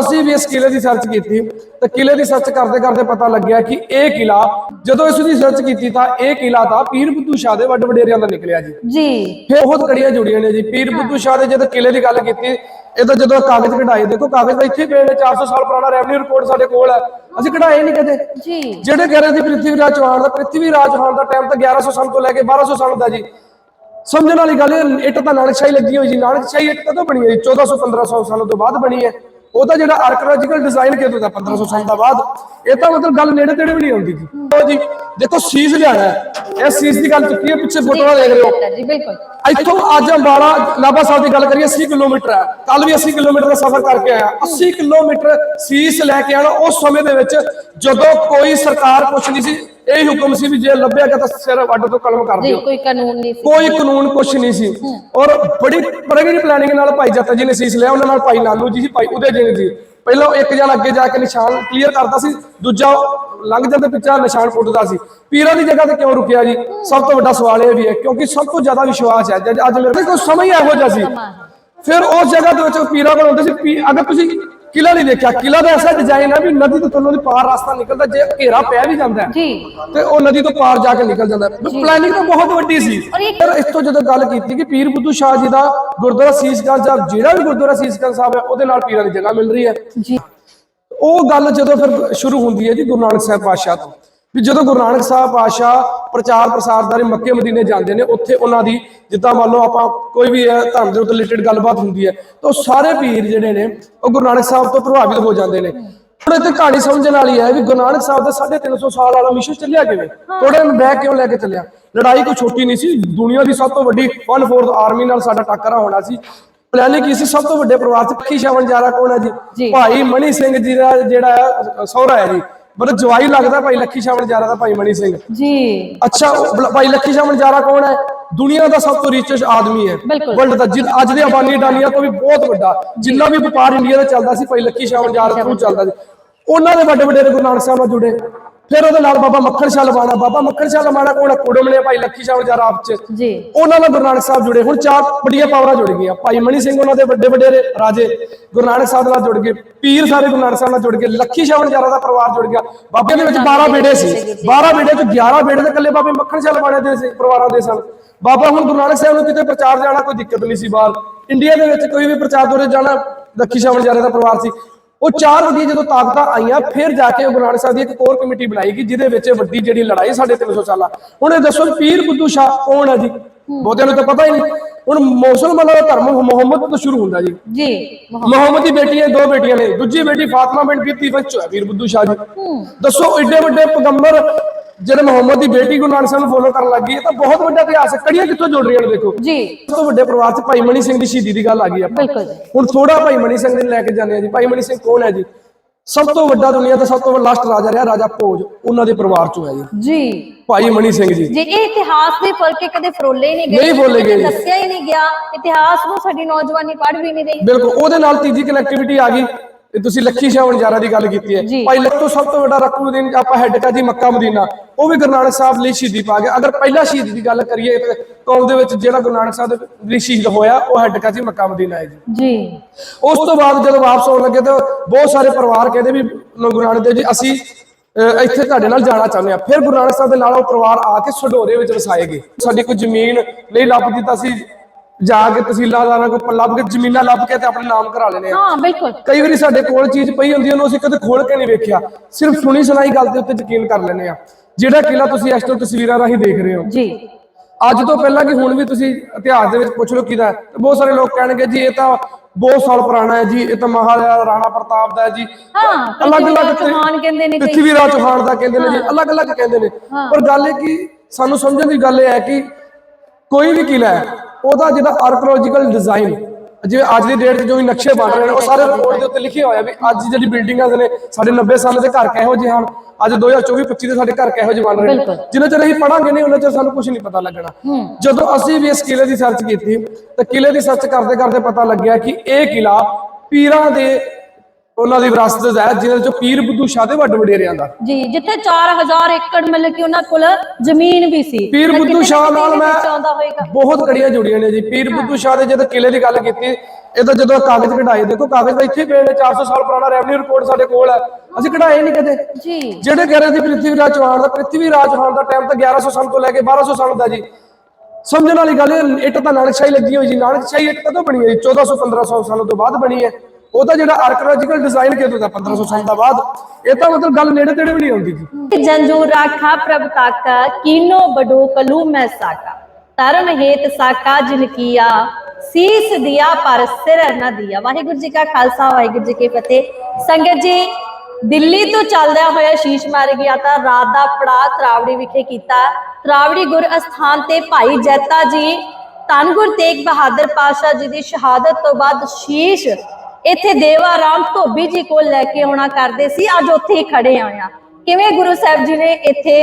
ਅਸੀਂ ਵੀ ਇਸ ਕਿਲੇ ਦੀ ਸਰਚ ਕੀਤੀ ਤਾਂ ਕਿਲੇ ਦੀ ਸਰਚ ਕਰਦੇ ਕਰਦੇ ਪਤਾ ਲੱਗਿਆ ਕਿ ਇਹ ਕਿਲਾ ਜਦੋਂ ਇਸ ਦੀ ਸਰਚ ਕੀਤੀ ਤਾਂ ਇਹ ਕਿਲਾ ਤਾਂ ਪੀਰ ਬੁੱਧੂ ਸ਼ਾਹ ਦੇ ਵੱਡ ਵਡੇਰਿਆਂ ਦਾ ਨਿਕਲਿਆ ਜੀ। ਜੀ। ਫਿਰ ਬਹੁਤ ਕੜੀਆਂ ਜੁੜੀਆਂ ਨੇ ਜੀ। ਪੀਰ ਬੁੱਧੂ ਸ਼ਾਹ ਦੇ ਜਦੋਂ ਕਿਲੇ ਦੀ ਗੱਲ ਕੀਤੀ ਇਹ ਤਾਂ ਜਦੋਂ ਕਾਗਜ਼ ਕਢਾਏ ਦੇਖੋ ਕਾਗਜ਼ ਤਾਂ ਇੱਥੇ ਪਏ ਨੇ 400 ਸਾਲ ਪੁਰਾਣਾ ਰੈਵਨਿਊ ਰਿਪੋਰਟ ਸਾਡੇ ਕੋਲ ਹੈ। ਅਸੀਂ ਕਢਾਏ ਨਹੀਂ ਕਦੇ। ਜੀ। ਜਿਹੜੇ ਕਹਿ ਰਹੇ ਸੀ ਪ੍ਰਿਥਵੀ ਰਾਜ ਚੌਹਾਨ ਦਾ ਪ੍ਰਿਥਵੀ ਰਾਜ ਚੌਹਾਨ ਦਾ ਟਾਈਮ ਤਾਂ 1100 ਸਾਲ ਤੋਂ ਲੈ ਕੇ 1200 ਸਾਲ ਦਾ ਜੀ। ਸਮਝਣ ਵਾਲੀ ਗੱਲ ਇਹ ਇੱਟ ਤਾਂ ਨਾਨਕਸ਼ਾਹੀ ਲੱਗੀ ਹੋਈ ਜੀ। ਨਾਨਕਸ਼ਾਹੀ ਇੱਟ ਕਦੋਂ ਬਣੀ ਹੈ ਜੀ? 1400 1500 ਸਾਲਾਂ ਤੋਂ ਬਾਅਦ ਬਣੀ ਹੈ। ਉਹ ਤਾਂ ਜਿਹੜਾ ਆਰਕੀਓਲੋਜੀਕਲ ਡਿਜ਼ਾਈਨ ਕਿਦੋਂ ਦਾ 1500 ਸਾਲ ਦਾ ਬਾਅਦ ਇਹ ਤਾਂ ਮਤਲਬ ਗੱਲ ਨੇੜੇ ਤੇੜੇ ਵੀ ਨਹੀਂ ਆਉਂਦੀ ਜੀ। ਉਹ ਜੀ ਦੇਖੋ ਸੀਸ ਲਿਆਣਾ ਹੈ। ਇਹ ਸੀਸ ਦੀ ਗੱਲ ਚੁੱਕੀ ਹੈ ਪਿੱਛੇ ਫੋਟੋਆਂ ਦੇਖ ਰਹੇ ਹੋ। ਜੀ ਬਿਲਕੁਲ। ਇੱਥੋਂ ਅੱਜ ਅੰਬਾਲਾ ਨਾਭਾ ਸਾਹਿਬ ਦੀ ਗੱਲ ਕਰੀਏ 80 ਕਿਲੋਮੀਟਰ ਹੈ। ਕੱਲ ਵੀ 80 ਕਿਲੋਮੀਟਰ ਦਾ ਸਫ਼ਰ ਕਰਕੇ ਆਇਆ। 80 ਕਿਲੋਮੀਟਰ ਸੀਸ ਲੈ ਕੇ ਆਣਾ ਉਸ ਸਮੇਂ ਦੇ ਵਿੱਚ ਜਦੋਂ ਕੋਈ ਸਰਕਾਰ ਕੁਛ ਨਹੀਂ ਸੀ ਇਹ ਹੁਕਮ ਸੀ ਵੀ ਜੇ ਲੱਭਿਆ ਗਿਆ ਤਾਂ ਸਿਰ ਵੱਢ ਤੋਂ ਕਲਮ ਕਰ ਦਿਓ। ਕੋਈ ਕਾਨੂੰਨ ਨਹੀਂ ਸੀ। ਕੋਈ ਕਾਨੂੰਨ ਕੁਛ ਨਹੀਂ ਸੀ। ਔਰ ਬੜੀ ਪ੍ਰਗਤੀ ਪਲੈਨਿੰਗ ਨਾਲ ਭਾਈ ਜੱਤਾ ਜੀ ਨੇ ਸੀਸ ਲਿਆ ਉਹਨਾਂ ਨਾਲ ਭਾਈ ਨਾਨੂ ਜੀ ਸੀ ਭਾਈ ਉਦੇ ਜੀ ਜੀ। ਪਹਿਲਾਂ ਇੱਕ ਜਣ ਅੱਗੇ ਜਾ ਕੇ ਨਿਸ਼ਾਨ ਕਲੀਅਰ ਕਰਦਾ ਸੀ ਦੂਜਾ ਲੰਘ ਜਾਂਦਾ ਪਿੱਛਾ ਨਿਸ਼ਾਨ ਪੁੱਟਦਾ ਸੀ। ਪੀਰਾਂ ਦੀ ਜਗ੍ਹਾ ਤੇ ਕਿਉਂ ਰੁਕਿਆ ਜੀ? ਸਭ ਤੋਂ ਵੱਡਾ ਸਵਾਲ ਇਹ ਵੀ ਹੈ ਕਿਉਂਕਿ ਸਭ ਤੋਂ ਜ਼ਿਆਦਾ ਵਿਸ਼ਵਾਸ ਹੈ ਅੱਜ ਮੇਰੇ ਕੋਲ ਸਮਾਂ ਹੀ ਇਹੋ ਜਿਹਾ ਸੀ। ਫਿਰ ਉਸ ਜਗ੍ਹਾ ਦੇ ਵਿੱਚ ਪੀਰਾਂ ਕੋਲ ਹੁੰਦੇ ਸੀ ਅਗਰ ਤੁਸੀਂ ਕਿਲਾ ਨਹੀਂ ਦੇਖਿਆ। ਕਿਲਾ ਦਾ ਐਸਾ ਡਿਜ਼ਾਈਨ ਹੈ ਵੀ ਨਦੀ ਤੋਂ ਥੱਲੋਂ ਦੀ ਪਾਰ ਰਸਤਾ ਨਿਕਲਦਾ ਜੇ ਘੇਰਾ ਪੈ ਵੀ ਜਾਂਦਾ ਹੈ ਜੀ। ਤੇ ਉਹ ਨਦੀ ਤੋਂ ਪਾਰ ਜਾ ਕੇ ਨਿਕਲ ਜਾਂਦਾ ਹੈ। ਪਲੈਨਿੰਗ ਤਾਂ ਬਹੁਤ ਵੱਡੀ ਸੀ। ਫਿਰ ਇਸ ਤੋਂ ਜਦੋਂ ਗੱਲ ਕੀਤੀ ਕਿ ਪੀਰ ਬੁੱਧੂ ਸ਼ਾਹ ਜੀ ਦਾ ਗੁਰਦੁਆਰਾ ਸੀਸਗੰਜ ਸਾਹਿਬ ਜਿਹੜਾ ਵੀ ਗੁਰਦੁਆਰਾ ਸੀਸਗੰਜ ਸਾਹਿਬ ਹੈ ਉਹਦੇ ਨਾਲ ਪੀਰਾਂ ਦੀ ਜਗ੍ਹਾ ਮਿਲ ਰਹੀ ਹੈ। ਜੀ। ਉਹ ਗੱਲ ਜਦੋਂ ਫਿਰ ਸ਼ੁਰੂ ਹੁੰਦੀ ਹੈ ਜੀ ਗੁਰੂ ਨਾਨਕ ਸਾਹਿਬ ਪਾਤਸ਼ਾਹ ਤੋਂ। ਵੀ ਜਦੋਂ ਗੁਰੂ ਨਾਨਕ ਸਾਹਿਬ ਪਾਤਸ਼ਾਹ ਪ੍ਰਚਾਰ ਪ੍ਰਸਾਰ ਦਾ ਮੱਕੇ ਮਦੀਨੇ ਜਾਂਦੇ ਨੇ ਉੱਥੇ ਉਹਨਾਂ ਦੀ ਜਿੱਦਾਂ ਮੰਨ ਲਓ ਆਪਾਂ ਕੋਈ ਵੀ ਧਰਮ ਦੇ ਉੱਤੇ ਰਿਲੇਟਡ ਗੱਲਬਾਤ ਹੁੰਦੀ ਹੈ ਤਾਂ ਸਾਰੇ ਪੀਰ ਜਿਹੜੇ ਨੇ ਉਹ ਗੁਰੂ ਨਾਨਕ ਸਾਹਿਬ ਤੋਂ ਪ੍ਰਭਾਵਿਤ ਹੋ ਜਾਂਦੇ ਨੇ। ਹੁਣ ਇੱਥੇ ਕਹਾਣੀ ਸਮਝਣ ਵਾਲੀ ਹੈ ਵੀ ਗੁਰੂ ਨਾਨਕ ਸਾਹਿਬ ਦਾ 350 ਸਾਲ ਵਾਲਾ ਮਿਸ਼ਨ ਚੱਲਿਆ ਕਿਵੇਂ? ਥੋੜੇ ਦਿਨ ਬੈਕ ਕਿਉਂ ਲੈ ਕੇ ਚੱਲਿਆ। ਲੜਾਈ ਕੋਈ ਛੋਟੀ ਨਹੀਂ ਸੀ ਦੁਨੀਆ ਦੀ ਸਭ ਤੋਂ ਵੱਡੀ 1/4 ਆਰਮੀ ਨਾਲ ਸਾਡਾ ਟੱਕਰਾ ਹੋਣਾ ਸੀ। ਪਲੈਨਿੰਗ ਕੀ ਸੀ? ਸਭ ਤੋਂ ਵੱਡੇ ਪਰਿਵਾਰ ਚ ਪੱਖੀ ਸ਼ਾਵਨ ਜਾਰਾ ਕੌਣ ਹੈ ਜੀ। ਭਾਈ ਮਣੀ ਸਿੰਘ ਜੀ ਦਾ ਜਿਹੜਾ ਸਹੁਰਾ ਹੈ ਜੀ। ਮਤਲਬ ਜਵਾਈ ਲੱਗਦਾ ਭਾਈ ਲੱਖੀ ਸ਼ਾਵਨ ਜਾਰਾ ਦਾ ਭਾਈ ਮਣੀ ਸਿੰਘ। ਜੀ। ਅੱਛਾ ਭਾਈ ਲੱਖੀ ਸ਼ਾਵਨ ਜਾਰਾ ਕੌਣ ਹੈ? ਦੁਨੀਆ ਦਾ ਸਭ ਤੋਂ ਰਿਚੈਸਟ ਆਦਮੀ ਹੈ। ਵਰਲਡ ਦਾ ਜਿ- ਅੱਜ ਦੇ ਅਬਾਨੀ ਡਾਨੀਆਂ ਤੋਂ ਵੀ ਬਹੁਤ ਵੱਡਾ। ਜਿੰਨਾ ਵੀ ਵਪਾਰ ਇੰਡੀਆ ਦਾ ਚੱਲਦਾ ਸੀ ਭਾਈ ਲੱਖੀ ਸ਼ਾਵਨ ਜਾਰਾ ਤੋਂ ਚੱਲਦਾ ਸੀ। ਉਹਨਾਂ ਦੇ ਵੱਡੇ ਵੱਡੇ ਗੁਰੂ ਨਾਨਕ ਸਾਹਿਬ ਨਾਲ ਜੁੜੇ। ਫਿਰ ਉਹਦੇ ਨਾਲ ਬਾਬਾ ਮੱਖਣ ਸ਼ਾਹ ਲਵਾਣਾ। ਬਾਬਾ ਮੱਖਣ ਸ਼ਾਹ ਲਵਾਣਾ ਕੋਣ ਹੈ? ਕੁੜਮ ਨੇ ਭਾਈ ਲੱਖੀ ਸ਼ਾਵਨ ਜਾਰਾ ਆਪ ਚ। ਜੀ। ਉਹਨਾਂ ਨਾਲ ਗੁਰੂ ਨਾਨਕ ਸਾਹਿਬ ਜੁੜੇ। ਹੁਣ ਚਾਰ ਵੱਡੀਆਂ ਪਾਵਰਾਂ ਜੁੜ ਗਈਆਂ। ਭਾਈ ਮਣੀ ਸਿੰਘ ਉਹਨਾਂ ਦੇ ਵੱਡੇ ਵੱਡੇ ਰਾਜੇ ਗੁਰੂ ਨਾਨਕ ਸਾਹਿਬ ਨਾਲ ਜੁੜ ਗਏ। ਪੀਰ ਸਾਰੇ ਗੁਰੂ ਨਾਨਕ ਸਾਹਿਬ ਨਾਲ ਜੁੜ ਗਏ। ਲੱਖੀ ਸ਼ਾਵਣ ਜਾਰਾ ਦਾ ਪਰਿਵਾਰ ਜੁੜ ਗਿਆ। ਬਾਬੇ ਦੇ ਵਿੱਚ 12 ਬੇੜੇ ਸੀ। 12 ਬੇੜੇ ਚ 11 ਬੇੜੇ ਦੇ ਇਕੱਲੇ ਬਾਬੇ ਮੱਖਣ ਸ਼ਾਹ ਲਵਾਣੇ ਦੇ ਸੀ ਪਰਿਵਾਰਾਂ ਦੇ ਸਨ। ਬਾਬਾ ਹੁਣ ਗੁਰੂ ਨਾਨਕ ਸਾਹਿਬ ਨੂੰ ਕਿਤੇ ਪ੍ਰਚਾਰ ਜਾਣਾ ਕੋਈ ਦਿੱਕਤ ਨਹੀਂ ਸੀ ਬਾਹਰ। ਇੰਡੀਆ ਦੇ ਵਿੱਚ ਕੋਈ ਵੀ ਪ੍ਰਚਾਰ ਦੌਰੇ ਜਾਣਾ ਲੱਖੀ ਸ਼ਾਵਣ ਜਾਰੇ ਦਾ ਪਰਿਵਾਰ ਸੀ। ਉਹ ਚਾਰ ਵੱਡੀਆਂ ਜਦੋਂ ਤਾਕਤਾਂ ਆਈਆਂ ਫਿਰ ਜਾ ਕੇ ਗੁਰੂ ਨਾਨਕ ਸਾਹਿਬ ਦੀ ਇੱਕ ਕੋਰ ਕਮੇਟੀ ਬਣਾਈ ਗਈ ਜਿਹਦੇ ਵਿੱਚ ਵੱਡੀ ਜਿਹੜੀ ਲੜਾਈ ਸਾਡੇ 300 ਸਾਲਾ। ਹੁਣ ਇਹ ਦੱਸੋ ਪੀਰ ਬੁੱਧੂ ਸ਼ਾਹ ਕੌਣ ਹੈ ਜੀ? ਬਹੁਤਿਆਂ ਨੂੰ ਤਾਂ ਪਤਾ ਹੀ ਨਹੀਂ। ਹੁਣ ਮੁਸਲਮਾਨਾਂ ਦਾ ਧਰਮ ਮੁਹੰਮਦ ਤੋਂ ਸ਼ੁਰੂ ਹੁੰਦਾ ਜੀ। ਜੀ ਮੁਹੰਮਦ। ਦੀ ਬੇਟੀਆਂ ਦੋ ਬੇਟੀਆਂ ਨੇ। ਦੂਜੀ ਬੇਟੀ ਫਾਤਿਮਾ ਬਿੰਟ ਬੀਤੀ ਵਿੱਚ ਹੈ ਪੀਰ ਬੁੱਧੂ ਸ਼ਾਹ ਜੀ। ਦੱਸੋ ਏਡੇ ਵੱਡੇ ਪੈਗੰਬਰ ਜਿਹੜੇ ਮੁਹੰਮਦ ਦੀ ਬੇਟੀ ਗੁਰੂ ਨਾਨਕ ਸਾਹਿਬ ਨੂੰ ਫੋਲੋ ਕਰਨ ਲੱਗੀ ਤਾਂ ਬਹੁਤ ਵੱਡਾ ਇਤਿਹਾਸ ਹੈ। ਕੜੀਆਂ ਕਿੱਥੋਂ ਜੁੜ ਰਹੀਆਂ ਨੇ ਦੇਖੋ? ਜੀ। ਸਭ ਤੋਂ ਵੱਡੇ ਪਰਿਵਾਰ 'ਚ ਭਾਈ ਮਣੀ ਸਿੰਘ ਦੀ ਸ਼ਹੀਦੀ ਦੀ ਗੱਲ ਆ ਗਈ ਆਪਾਂ। ਬਿਲਕੁਲ ਜੀ। ਹੁਣ ਥੋੜਾ ਭਾਈ ਮਣੀ ਸਿੰਘ ਦੇ ਲੈ ਕੇ ਜਾਂਦੇ ਆ ਜੀ। ਭਾਈ ਮਣੀ ਸਿੰਘ ਕੌਣ ਹੈ ਜੀ? ਸਭ ਤੋਂ ਵੱਡਾ ਦੁਨੀਆ ਦਾ ਸਭ ਤੋਂ ਲਾਸਟ ਰਾਜਾ ਰਿਹਾ ਰਾਜਾ ਭੋਜ। ਉਹਨਾਂ ਦੇ ਪਰਿਵਾਰ ਚੋਂ ਹੈ ਜੀ। ਜੀ। ਭਾਈ ਮਣੀ ਸਿੰਘ ਜੀ। ਜੇ ਇਹ ਇਤਿਹਾਸ ਦੇ ਫਰਕੇ ਕਦੇ ਫਰੋਲੇ ਹੀ ਨਹੀਂ ਗਏ ਨਹੀਂ ਫਰੋਲੇ ਗਏ। ਦੱਸਿਆ ਹੀ ਨਹੀਂ ਗਿਆ। ਇਤਿਹਾਸ ਨੂੰ ਸਾਡੀ ਨੌਜਵਾਨੀ ਪੜ੍ਹ ਵੀ ਨਹੀਂ ਰਹੀ। ਬਿਲਕੁਲ ਉਹਦੇ ਨਾਲ ਤੀਜੀ ਕਨੈਕਟੀਵਿਟੀ ਆ ਗਈ। ਤੇ ਤੁਸੀਂ ਲੱਖੀ ਸ਼ਾਹ ਵਣਜਾਰਾ ਦੀ ਗੱਲ ਕੀਤੀ ਹੈ। ਭਾਈ ਲੱਖੋ ਸਭ ਤੋਂ ਵੱਡਾ ਰਕੂਦੀਨ ਆਪਾਂ ਹੈੱਡ ਕਾ ਜੀ ਮੱਕਾ ਮਦੀਨਾ। ਉਹ ਵੀ ਗੁਰੂ ਨਾਨਕ ਸਾਹਿਬ ਲਈ ਸ਼ਹੀਦੀ ਪਾ ਗਿਆ। ਅਗਰ ਪਹਿਲਾ ਸ਼ਹੀਦ ਦੀ ਗੱਲ ਕਰੀਏ ਤੇ ਕੌਮ ਦੇ ਵਿੱਚ ਜਿਹੜਾ ਗੁਰੂ ਨਾਨਕ ਸਾਹਿਬ ਦੇ ਲਈ ਸ਼ਹੀਦ ਹੋਇਆ ਉਹ ਹੈੱਡ ਕਾ ਜੀ ਮੱਕਾ ਮਦੀਨਾ ਹੈ ਜੀ। ਜੀ। ਉਸ ਤੋਂ ਬਾਅਦ ਜਦੋਂ ਵਾਪਸ ਆਉਣ ਲੱਗੇ ਤਾਂ ਬਹੁਤ ਸਾਰੇ ਪਰਿਵਾਰ ਕਹਿੰਦੇ ਵੀ ਗੁਰੂ ਨਾਨਕ ਦੇਵ ਜੀ ਅਸੀਂ ਇੱਥੇ ਤੁਹਾਡੇ ਨਾਲ ਜਾਣਾ ਚਾਹੁੰਦੇ ਆ ਫਿਰ ਗੁਰੂ ਨਾਨਕ ਸਾਹਿਬ ਦੇ ਨਾਲ ਉਹ ਪਰਿਵਾਰ ਆ ਕੇ ਸਡੋਰੇ ਵਿੱਚ ਵਸਾਏ ਗਏ। ਸਾਡੀ ਕੋਈ ਜ਼ਮੀਨ ਨਹੀਂ ਲੱਭਦੀ ਤਾਂ ਅਸੀਂ ਜਾ ਕੇ ਤਹਿਸੀਲਦਾਰਾਂ ਕੋਲ ਲੱਭ ਕੇ ਜ਼ਮੀਨਾਂ ਲੱਭ ਕੇ ਤੇ ਆਪਣੇ ਨਾਮ ਕਰਾ ਲੈਣੇ ਆ। ਹਾਂ ਬਿਲਕੁਲ। ਕਈ ਵਾਰੀ ਸਾਡੇ ਕੋਲ ਚੀਜ਼ ਪਈ ਹੁੰਦੀ ਉਹਨੂੰ ਅਸੀਂ ਕਦੇ ਖੋਲ ਕੇ ਨਹੀਂ ਵੇਖਿਆ। ਸਿਰਫ ਸੁਣੀ ਸੁਣਾਈ ਗੱਲ ਦੇ ਉੱਤੇ ਯਕੀਨ ਕਰ ਲੈਂਦੇ ਆ। ਜਿਹੜਾ ਕਿਲਾ ਤੁਸੀਂ ਇਸ ਤੋਂ ਤਸਵੀਰਾਂ ਰਾਹੀਂ ਦੇਖ ਰਹੇ ਹੋ। ਜੀ। ਅੱਜ ਤੋਂ ਪਹਿਲਾਂ ਕਿ ਹੁਣ ਵੀ ਤੁਸੀਂ ਇਤਿਹਾਸ ਦੇ ਵਿੱਚ ਪੁੱਛ ਲਓ ਕਿਹਦਾ ਤੇ ਬਹੁਤ ਸਾਰੇ ਲੋਕ ਕਹਿਣਗੇ ਜੀ ਇਹ ਤਾਂ ਬਹੁਤ ਸਾਲ ਪੁਰਾਣਾ ਹੈ ਜੀ ਇਹ ਤਾਂ ਮਹਾਰਾਜਾ ਰਾਣਾ ਪ੍ਰਤਾਪ ਦਾ ਹੈ ਜੀ। ਹਾਂ ਅਲੱਗ-ਅਲੱਗ ਚੌਹਾਨ ਕਹਿੰਦੇ ਨੇ ਕਈ। ਰਾਜ ਚੌਹਾਨ ਦਾ ਕਹਿੰਦੇ ਨੇ ਜੀ ਅਲੱਗ-ਅਲੱਗ ਕਹਿੰਦੇ ਨੇ। ਪਰ ਗੱਲ ਇਹ ਕਿ ਸਾਨੂੰ ਸਮਝਣ ਦੀ ਗੱਲ ਇਹ ਹੈ ਕਿ ਕੋਈ ਵੀ ਕਿਲਾ ਹੈ ਉਹਦਾ ਜਿਹੜਾ ਆਰਕੀਓਲੋਜੀਕਲ ਡਿਜ਼ਾਈਨ ਜਿਵੇਂ ਅੱਜ ਦੀ ਡੇਟ 'ਚ ਜੋ ਵੀ ਨਕਸ਼ੇ ਬਣ ਰਹੇ ਨੇ ਉਹ ਸਾਰੇ ਰਿਪੋਰਟ ਦੇ ਉੱਤੇ ਲਿਖਿਆ ਹੋਇਆ ਵੀ ਅੱਜ ਜਿਹੜੀ ਬਿਲਡਿੰਗਾਂ ਨੇ ਸਾਡੇ 90 ਸਾਲ ਦੇ ਘਰ ਕਿਹੋ ਜਿਹੇ ਹਨ ਅੱਜ 2024 25 ਦੇ ਸਾਡੇ ਘਰ ਕਿਹੋ ਜਿਹੇ ਬਣ ਰਹੇ ਨੇ। ਜਿੰਨਾ ਚਿਰ ਅਸੀਂ ਪੜਾਂਗੇ ਨਹੀਂ ਉਹਨਾਂ ਚਿਰ ਸਾਨੂੰ ਕੁਝ ਨਹੀਂ ਪਤਾ ਲੱਗਣਾ। ਜਦੋਂ ਅਸੀਂ ਵੀ ਇਸ ਕਿਲੇ ਦੀ ਸਰਚ ਕੀਤੀ ਤਾਂ ਕਿਲੇ ਦੀ ਸਰਚ ਕਰਦੇ ਕਰਦੇ ਪਤਾ ਲੱਗਿਆ ਕਿ ਇਹ ਕਿਲਾ ਪੀਰਾਂ ਦੇ ਉਹਨਾਂ ਦੀ ਵਿਰਾਸਤ ਹੈ ਜਿਹਦੇ ਚੋਂ ਪੀਰ ਬੁੱਧੂ ਸ਼ਾਹ ਦੇ ਵੱਡ ਵਡੇਰਿਆਂ ਦਾ। ਜੀ ਜਿੱਥੇ 4000 ਏਕੜ ਮਤਲਬ ਕਿ ਉਹਨਾਂ ਕੋਲ ਜ਼ਮੀਨ ਵੀ ਸੀ। ਪੀਰ ਬੁੱਧੂ ਸ਼ਾਹ ਨਾਲ ਮੈਂ ਵਿੱਚ ਬਹੁਤ ਕੜੀਆਂ ਜੁੜੀਆਂ ਨੇ ਜੀ। ਪੀਰ ਬੁੱਧੂ ਸ਼ਾਹ ਦੇ ਜਦੋਂ ਕਿਲੇ ਦੀ ਗੱਲ ਕੀਤੀ ਇਹ ਤਾਂ ਜਦੋਂ ਕਾਗਜ਼ ਕਢਾਏ ਦੇਖੋ ਕਾਗਜ਼ ਤਾਂ ਇੱਥੇ ਪਏ ਨੇ 400 ਸਾਲ ਪੁਰਾਣਾ ਰੈਵਨਿਊ ਰਿਪੋਰਟ ਸਾਡੇ ਕੋਲ ਹੈ। ਅਸੀਂ ਕਢਾਏ ਨਹੀਂ ਕਦੇ। ਜੀ। ਜਿਹੜੇ ਕਹਿ ਰਹੇ ਸੀ ਪ੍ਰਿਥਵੀ ਰਾਜ ਚੌਹਾਨ ਦਾ ਪ੍ਰਿਥਵੀ ਰਾਜ ਚੌਹਾਨ ਦਾ ਟਾਈਮ ਤਾਂ 1100 ਸਾਲ ਤੋਂ ਲੈ ਕੇ 1200 ਸਾਲ ਦਾ ਜੀ। ਸਮਝਣ ਵਾਲੀ ਗੱਲ ਇਹ ਇੱਟ ਤਾਂ ਨਾਨਕਸ਼ਾਹੀ ਲੱਗੀ ਹੋਈ ਜੀ। ਨਾਨਕਸ਼ਾਹੀ ਇੱਟ ਕਦੋਂ ਬਣੀ ਹੈ ਜੀ? 1400 1500 ਸਾਲਾਂ ਤੋਂ ਬਾਅਦ ਬਣੀ ਹੈ। ਉਹ ਜਿਹੜਾ ਆਰਕੀਓਲੋਜੀਕਲ ਡਿਜ਼ਾਈਨ ਕਿਦੋਂ ਦਾ 1500 ਸਾਲ ਦਾ ਬਾਅਦ, ਇਹ ਤਾਂ ਮਤਲਬ ਗੱਲ ਨੇੜੇ ਤੇੜੇ ਵੀ ਨਹੀਂ ਆਉਂਦੀ ਜੀ। ਜੰਜੂ ਰਾਖਾ ਪ੍ਰਭ ਤਾਕਾ ਕੀਨੋ ਬਡੋ ਕਲੂ ਮੈਂ ਸਾਕਾ। ਤਰਨ ਹੇਤ ਸਾਕਾ ਜਿਨ ਕੀਆ, ਸੀਸ ਦਿਆ ਪਰ ਸਿਰ ਨ ਦਿਆ। ਵਾਹਿਗੁਰੂ ਜੀ ਕਾ ਖਾਲਸਾ, ਵਾਹਿਗੁਰੂ ਜੀ ਕੀ ਫਤਿਹ। ਸੰਗਤ ਜੀ, ਦਿੱਲੀ ਤੋਂ ਚੱਲਦਿਆਂ ਹੋਇਆ ਸ਼ੀਸ਼ ਮਾਰ ਗਿਆ ਤਾਂ ਰਾਤ ਦਾ ਪੜਾ ਤਰਾਵੜੀ ਵਿਖੇ ਕੀਤਾ। ਤਰਾਵੜੀ ਗੁਰ ਅਸਥਾਨ ਤੇ ਭਾਈ ਜੈਤਾ ਜੀ, ਧੰਨ ਗੁਰ ਤੇਗ ਬਹਾਦਰ ਪਾਸ਼ਾ ਜੀ ਦੀ ਸ਼ਹਾਦਤ ਤੋਂ ਬਾਅਦ ਸ਼ੀਸ਼ ਇੱਥੇ ਦੇਵਾ ਰਾਮ ਧੋਬੀ ਜੀ ਕੋਲ ਲੈ ਕੇ ਆਉਣਾ ਕਰਦੇ ਸੀ, ਅੱਜ ਉੱਥੇ ਹੀ ਖੜੇ ਹੋਏ ਕਿਵੇਂ ਗੁਰੂ ਸਾਹਿਬ ਜੀ ਨੇ ਇੱਥੇ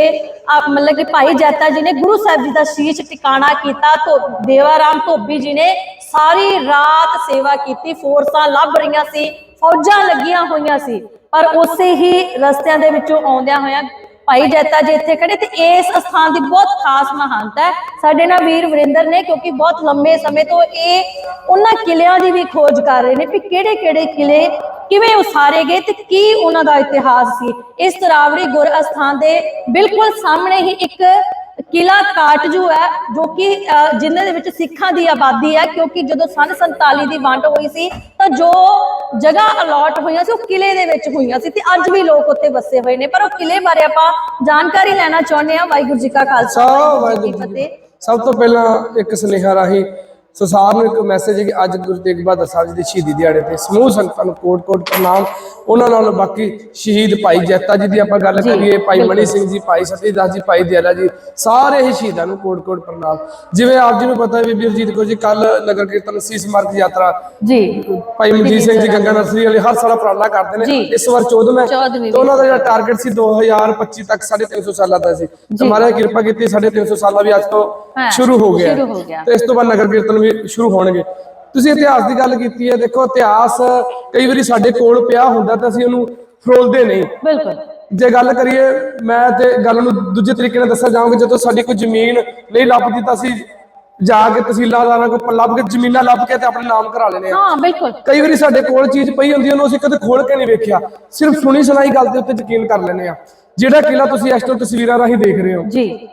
ਮਤਲਬ ਕਿ ਭਾਈ ਜੈਤਾ ਜੀ ਨੇ ਗੁਰੂ ਸਾਹਿਬ ਜੀ ਦਾ ਸ਼ੀਸ਼ ਟਿਕਾਣਾ ਕੀਤਾ, ਧੋ ਦੇਵਾ ਰਾਮ ਧੋਬੀ ਜੀ ਨੇ ਸਾਰੀ ਰਾਤ ਸੇਵਾ ਕੀਤੀ, ਫੋਰਸਾਂ ਲੱਭ ਰਹੀਆਂ ਸੀ, ਫੌਜਾਂ ਲੱਗੀਆਂ ਹੋਈਆਂ ਸੀ, ਪਰ ਉਸੇ ਹੀ ਰਸਤਿਆਂ ਦੇ ਵਿੱਚੋਂ ਆਉਂਦਿਆਂ ਹੋਇਆਂ ਭਾਈ ਜੈਤਾ ਜੀ ਇੱਥੇ ਖੜੇ ਤੇ ਇਸ ਸਥਾਨ ਦੀ ਬਹੁਤ ਖਾਸ ਮਹਾਨਤਾ ਹੈ। ਸਾਡੇ ਨਾਲ ਵੀਰ ਵਰਿੰਦਰ ਨੇ ਕਿਉਂਕਿ ਬਹੁਤ ਲੰਬੇ ਸਮੇਂ ਤੋਂ ਇਹ ਉਹਨਾਂ ਕਿਲਿਆਂ ਦੀ ਵੀ ਖੋਜ ਕਰ ਰਹੇ ਨੇ ਕਿ ਕਿਹੜੇ ਕਿਹੜੇ ਕਿਲੇ ਕਿਵੇਂ ਉਸਾਰੇ ਗਏ ਤੇ ਕੀ ਉਹਨਾਂ ਦਾ ਇਤਿਹਾਸ ਸੀ। ਇਸ ਤਰਾਵੜੀ ਗੁਰ ਅਸਥਾਨ ਦੇ ਬਿਲਕੁਲ ਸਾਹਮਣੇ ਹੀ ਇੱਕ ਕਿਲਾ ਕਾਟਜੂ ਹੈ ਜੋ ਕਿ ਜਿਨ੍ਹਾਂ ਦੇ ਵਿੱਚ ਸਿੱਖਾਂ ਦੀ ਆਬਾਦੀ ਹੈ ਕਿਉਂਕਿ ਜਦੋਂ ਸਨ 47 ਦੀ ਵੰਡ ਹੋਈ ਸੀ ਤਾਂ ਜੋ ਜਗ੍ਹਾ ਅਲਾਟ ਹੋਈਆਂ ਸੀ ਉਹ ਕਿਲੇ ਦੇ ਵਿੱਚ ਹੋਈਆਂ ਸੀ ਤੇ ਅੱਜ ਵੀ ਲੋਕ ਉੱਥੇ ਵਸੇ ਹੋਏ ਨੇ ਪਰ ਉਹ ਕਿਲੇ ਬਾਰੇ ਆਪਾਂ ਜਾਣਕਾਰੀ ਲੈਣਾ ਚਾਹੁੰਦੇ ਹਾਂ ਵਾਹਿਗੁਰੂ ਜੀ ਕਾ ਖਾਲਸਾ ਵਾਹਿਗੁਰੂ ਜੀ ਕੀ ਵਾਹਿਗੁਰੂ ਜੀ। ਫਤਿਹ ਸਭ ਤੋਂ ਪਹਿਲਾਂ ਇੱਕ ਸੁਨੇਹਾ ਰਾਹੀਂ ਸੰਸਾਰ ਨੂੰ ਇੱਕ ਮੈਸੇਜ ਹੈ ਕਿ ਅੱਜ ਗੁਰੂ ਤੇਗ ਬਹਾਦਰ ਸਾਹਿਬ ਜੀ ਦੀ ਸ਼ਹੀਦੀ ਦਿਹਾੜੇ ਤੇ ਸਮੂਹ ਸੰਗਤਾਂ ਨੂੰ ਕੋਟ ਕੋਟ ਪ੍ਰਣਾਮ। ਉਹਨਾਂ ਨਾਲ ਬਾਕੀ ਸ਼ਹੀਦ ਭਾਈ ਜੈਤਾ ਜੀ ਦੀ ਆਪਾਂ ਗੱਲ ਕਰੀਏ ਭਾਈ ਮਣੀ ਸਿੰਘ ਜੀ ਭਾਈ ਸਤੀਦਾਸ ਜੀ ਭਾਈ ਦਿਆਲਾ ਜੀ ਸਾਰੇ ਹੀ ਸ਼ਹੀਦਾਂ ਨੂੰ ਕੋਟ ਕੋਟ ਪ੍ਰਣਾਮ। ਜਿਵੇਂ ਆਪ ਜੀ ਨੂੰ ਪਤਾ ਹੈ ਬੀਬੀ ਅਰਜੀਤ ਕੌਰ ਜੀ ਕੱਲ ਨਗਰ ਕੀਰਤਨ ਸੀਸ ਮਾਰਗ ਯਾਤਰਾ ਜੀ। ਭਾਈ ਮਨਜੀਤ ਸਿੰਘ ਜੀ ਗੰਗਾ ਨਰਸਰੀ ਵਾਲੇ ਹਰ ਸਾਲ ਉਪਰਾਲਾ ਕਰਦੇ ਨੇ। ਇਸ ਵਾਰ 14ਵਾਂ ਚੌਦਵੀਂ ਤੇ ਉਹਨਾਂ ਦਾ ਜਿਹੜਾ ਟਾਰਗੇਟ ਸੀ 2025 ਤੱਕ 350 ਸਾਲਾਂ ਦਾ ਸੀ। ਤੇ ਮਹਾਰਾਜ ਕਿਰਪਾ ਕੀਤੀ 350 ਸਾਲਾਂ ਵੀ ਅੱਜ ਤੋਂ ਸ਼ੁਰੂ ਹੋ ਗਿਆ। ਤੇ ਇਸ ਤੋਂ ਬਾਅਦ ਨਗਰ ਕੀਰਤਨ ਵੀ ਸ਼ੁਰੂ ਹੋਣਗੇ। ਤੁਸੀਂ ਇਤਿਹਾਸ ਦੀ ਗੱਲ ਕੀਤੀ ਹੈ ਦੇਖੋ ਇਤਿਹਾਸ ਕਈ ਵਾਰੀ ਸਾਡੇ ਕੋਲ ਪਿਆ ਹੁੰਦਾ ਤਾਂ ਅਸੀਂ ਉਹਨੂੰ ਫਰੋਲਦੇ ਨਹੀਂ। ਬਿਲਕੁਲ। ਜੇ ਗੱਲ ਕਰੀਏ ਮੈਂ ਤੇ ਗੱਲ ਨੂੰ ਦੂਜੇ ਤਰੀਕੇ ਨਾਲ ਦੱਸਿਆ ਜਾਵਾਂਗਾ ਜਦੋਂ ਸਾਡੀ ਕੋਈ ਜ਼ਮੀਨ ਨਹੀਂ ਲੱਭਦੀ ਤਾਂ ਅਸੀਂ ਜਾ ਕੇ ਤਹਿਸੀਲਦਾਰਾਂ ਕੋਲ ਲੱਭ ਕੇ ਜ਼ਮੀਨਾਂ ਲੱਭ ਕੇ ਤੇ ਆਪਣੇ ਨਾਮ ਕਰਾ ਲੈਨੇ ਆ ਹਾਂ ਬਿਲਕੁਲ। ਕਈ ਵਾਰੀ ਸਾਡੇ ਕੋਲ ਚੀਜ਼ ਪਈ ਹੁੰਦੀ ਉਹਨੂੰ ਅਸੀਂ ਕਦੇ ਖੋਲ ਕੇ ਨਹੀਂ ਵੇਖਿਆ। ਸਿਰਫ ਸੁਣੀ ਸੁਣਾਈ ਗੱਲ ਦੇ ਉੱਤੇ ਯਕੀਨ ਕਰ ਲੈਨੇ ਆ ਜਿਹੜਾ ਕਿਲਾ ਤੁਸੀਂ ਇਸ ਤੋਂ ਤਸਵੀਰਾਂ ਰਾਹੀਂ ਦੇਖ ਰਹੇ ਹੋ। ਜੀ।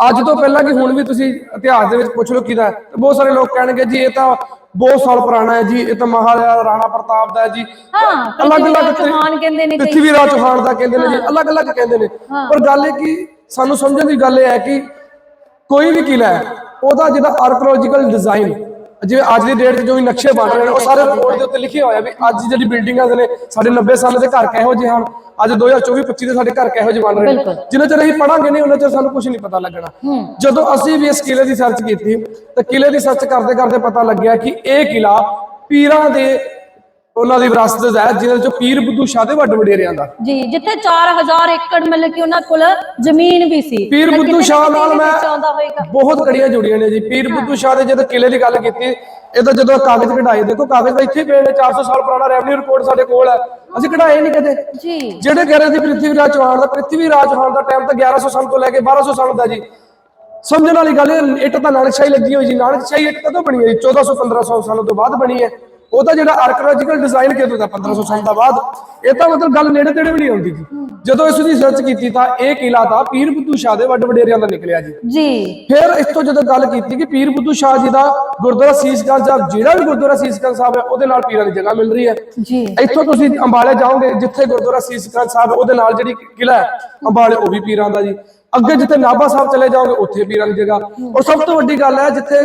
ਅੱਜ ਤੋਂ ਪਹਿਲਾਂ ਕਿ ਹੁਣ ਵੀ ਤੁਸੀਂ ਇਤਿਹਾਸ ਦੇ ਵਿੱਚ ਪੁੱਛ ਲਓ ਕਿਹਦਾ ਤੇ ਬਹੁਤ ਸਾਰੇ ਲੋਕ ਕਹਿਣਗੇ ਜੀ ਇਹ ਤਾਂ ਬਹੁਤ ਸਾਲ ਪੁਰਾਣਾ ਹੈ ਜੀ ਇਹ ਤਾਂ ਮਹਾਰਾਜਾ ਰਾਣਾ ਪ੍ਰਤਾਪ ਦਾ ਹੈ ਜੀ। ਹਾਂ ਅਲੱਗ-ਅਲੱਗ ਚੌਹਾਨ ਕਹਿੰਦੇ ਨੇ ਕਈ ਰਾਜ ਚੌਹਾਨ ਦਾ ਕਹਿੰਦੇ ਨੇ ਜੀ ਅਲੱਗ-ਅਲੱਗ ਕਹਿੰਦੇ ਨੇ। ਪਰ ਗੱਲ ਇਹ ਕਿ ਸਾਨੂੰ ਸਮਝਣ ਦੀ ਗੱਲ ਇਹ ਹੈ ਕਿ ਕੋਈ ਵੀ ਕਿਲਾ ਹੈ ਉਹਦਾ ਜਿਹੜਾ ਆਰਕੀਓਲੋਜੀਕਲ ਡਿਜ਼ਾਈਨ ਜਿਵੇਂ ਅੱਜ ਦੀ ਡੇਟ 'ਚ ਜੋ ਵੀ ਨਕਸ਼ੇ ਬਣ ਰਹੇ ਨੇ ਉਹ ਸਾਰੇ ਰਿਪੋਰਟ ਦੇ ਉੱਤੇ ਲਿਖਿਆ ਹੋਇਆ ਵੀ ਅੱਜ ਜਿਹੜੀ ਬਿਲਡਿੰਗਾਂ ਨੇ ਸਾਡੇ 90 ਸਾਲ ਦੇ ਘਰ ਕਿਹੋ ਜਿਹੇ ਹਨ ਅੱਜ 2024 25 ਦੇ ਸਾਡੇ ਘਰ ਕਿਹੋ ਜਿਹੇ ਬਣ ਰਹੇ ਨੇ। ਜਿੰਨਾ ਚਿਰ ਅਸੀਂ ਪੜਾਂਗੇ ਨਹੀਂ ਉਹਨਾਂ ਚਿਰ ਸਾਨੂੰ ਕੁਝ ਨਹੀਂ ਪਤਾ ਲੱਗਣਾ। ਜਦੋਂ ਅਸੀਂ ਵੀ ਇਸ ਕਿਲੇ ਦੀ ਸਰਚ ਕੀਤੀ ਤਾਂ ਕਿਲੇ ਦੀ ਸਰਚ ਕਰਦੇ ਕਰਦੇ ਪਤਾ ਲੱਗਿਆ ਕਿ ਇਹ ਕਿਲਾ ਪੀਰਾਂ ਦੇ ਉਹਨਾਂ ਦੀ ਵਿਰਾਸਤ ਹੈ ਜਿਹਦੇ ਚੋਂ ਪੀਰ ਬੁੱਧੂ ਸ਼ਾਹ ਦੇ ਵੱਡ ਵਡੇਰਿਆਂ ਦਾ। ਜੀ ਜਿੱਥੇ 4000 ਏਕੜ ਮਤਲਬ ਕਿ ਉਹਨਾਂ ਕੋਲ ਜ਼ਮੀਨ ਵੀ ਸੀ। ਪੀਰ ਬੁੱਧੂ ਸ਼ਾਹ ਨਾਲ ਮੈਂ ਵਿੱਚ ਬਹੁਤ ਕੜੀਆਂ ਜੁੜੀਆਂ ਨੇ ਜੀ। ਪੀਰ ਬੁੱਧੂ ਸ਼ਾਹ ਦੇ ਜਦੋਂ ਕਿਲੇ ਦੀ ਗੱਲ ਕੀਤੀ ਇਹ ਤਾਂ ਜਦੋਂ ਕਾਗਜ਼ ਕਢਾਏ ਦੇਖੋ ਕਾਗਜ਼ ਤਾਂ ਇੱਥੇ ਪਏ ਨੇ 400 ਸਾਲ ਪੁਰਾਣਾ ਰੈਵਨਿਊ ਰਿਪੋਰਟ ਸਾਡੇ ਕੋਲ ਹੈ। ਅਸੀਂ ਕਢਾਏ ਨਹੀਂ ਕਦੇ। ਜੀ। ਜਿਹੜੇ ਕਹਿ ਰਹੇ ਸੀ ਪ੍ਰਿਥਵੀ ਰਾਜ ਚੌਹਾਨ ਦਾ ਪ੍ਰਿਥਵੀ ਰਾਜ ਚੌਹਾਨ ਦਾ ਟਾਈਮ ਤਾਂ 1100 ਸਾਲ ਤੋਂ ਲੈ ਕੇ 1200 ਸਾਲ ਦਾ ਜੀ। ਸਮਝਣ ਵਾਲੀ ਗੱਲ ਇਹ ਇੱਟ ਤਾਂ ਨਾਨਕਸ਼ਾਹੀ ਲੱਗੀ ਹੋਈ ਜੀ। ਨਾਨਕਸ਼ਾਹੀ ਇੱਟ ਕਦੋਂ ਬਣੀ ਹੈ ਜੀ? 1400 1500 ਸਾਲਾਂ ਤੋਂ ਬਾਅਦ ਬਣੀ ਹੈ। ਉਹ ਤਾਂ ਜਿਹੜਾ ਆਰਕੀਓਲੋਜੀਕਲ ਡਿਜ਼ਾਈਨ ਕਿਦੋਂ ਦਾ 1500 ਸਾਲ ਦਾ ਬਾਅਦ ਇਹ ਤਾਂ ਮਤਲਬ ਗੱਲ ਨੇੜੇ ਤੇੜੇ ਵੀ ਨਹੀਂ ਆਉਂਦੀ ਜੀ। ਜਦੋਂ ਇਸ ਦੀ ਸਰਚ ਕੀਤੀ ਤਾਂ ਇਹ ਕਿਲਾ ਤਾਂ ਪੀਰ ਬੁੱਧੂ ਸ਼ਾਹ ਦੇ ਵੱਡ ਵਡੇਰਿਆਂ ਦਾ ਨਿਕਲਿਆ ਜੀ। ਜੀ। ਫਿਰ ਇਸ ਤੋਂ ਜਦੋਂ ਗੱਲ ਕੀਤੀ ਕਿ ਪੀਰ ਬੁੱਧੂ ਸ਼ਾਹ ਜੀ ਦਾ ਗੁਰਦੁਆਰਾ ਸੀਸਗੰਜ ਸਾਹਿਬ ਜਿਹੜਾ ਵੀ ਗੁਰਦੁਆਰਾ ਸੀਸਗੰਜ ਸਾਹਿਬ ਹੈ ਉਹਦੇ ਨਾਲ ਪੀਰਾਂ ਦੀ ਜਗ੍ਹਾ ਮਿਲ ਰਹੀ ਹੈ। ਜੀ। ਇੱਥੋਂ ਤੁਸੀਂ ਅੰਬਾਲੇ ਜਾਓਗੇ ਜਿੱਥੇ ਗੁਰਦੁਆਰਾ ਸੀਸਗੰਜ ਸਾਹਿਬ ਉਹਦੇ ਨਾਲ ਜਿਹੜੀ ਕਿਲਾ ਹੈ ਅੰਬਾਲੇ ਉਹ ਵੀ ਪੀਰਾਂ ਦਾ ਜੀ। ਅੱਗੇ ਜਿੱਥੇ ਨਾਭਾ ਸਾਹਿਬ ਚਲੇ ਜਾਓਗੇ ਉੱਥੇ ਪੀਰਾਂ ਦੀ ਜਗ੍ਹਾ। ਔਰ ਸਭ ਤੋਂ ਵੱਡੀ ਗੱਲ ਹੈ ਜਿੱਥੇ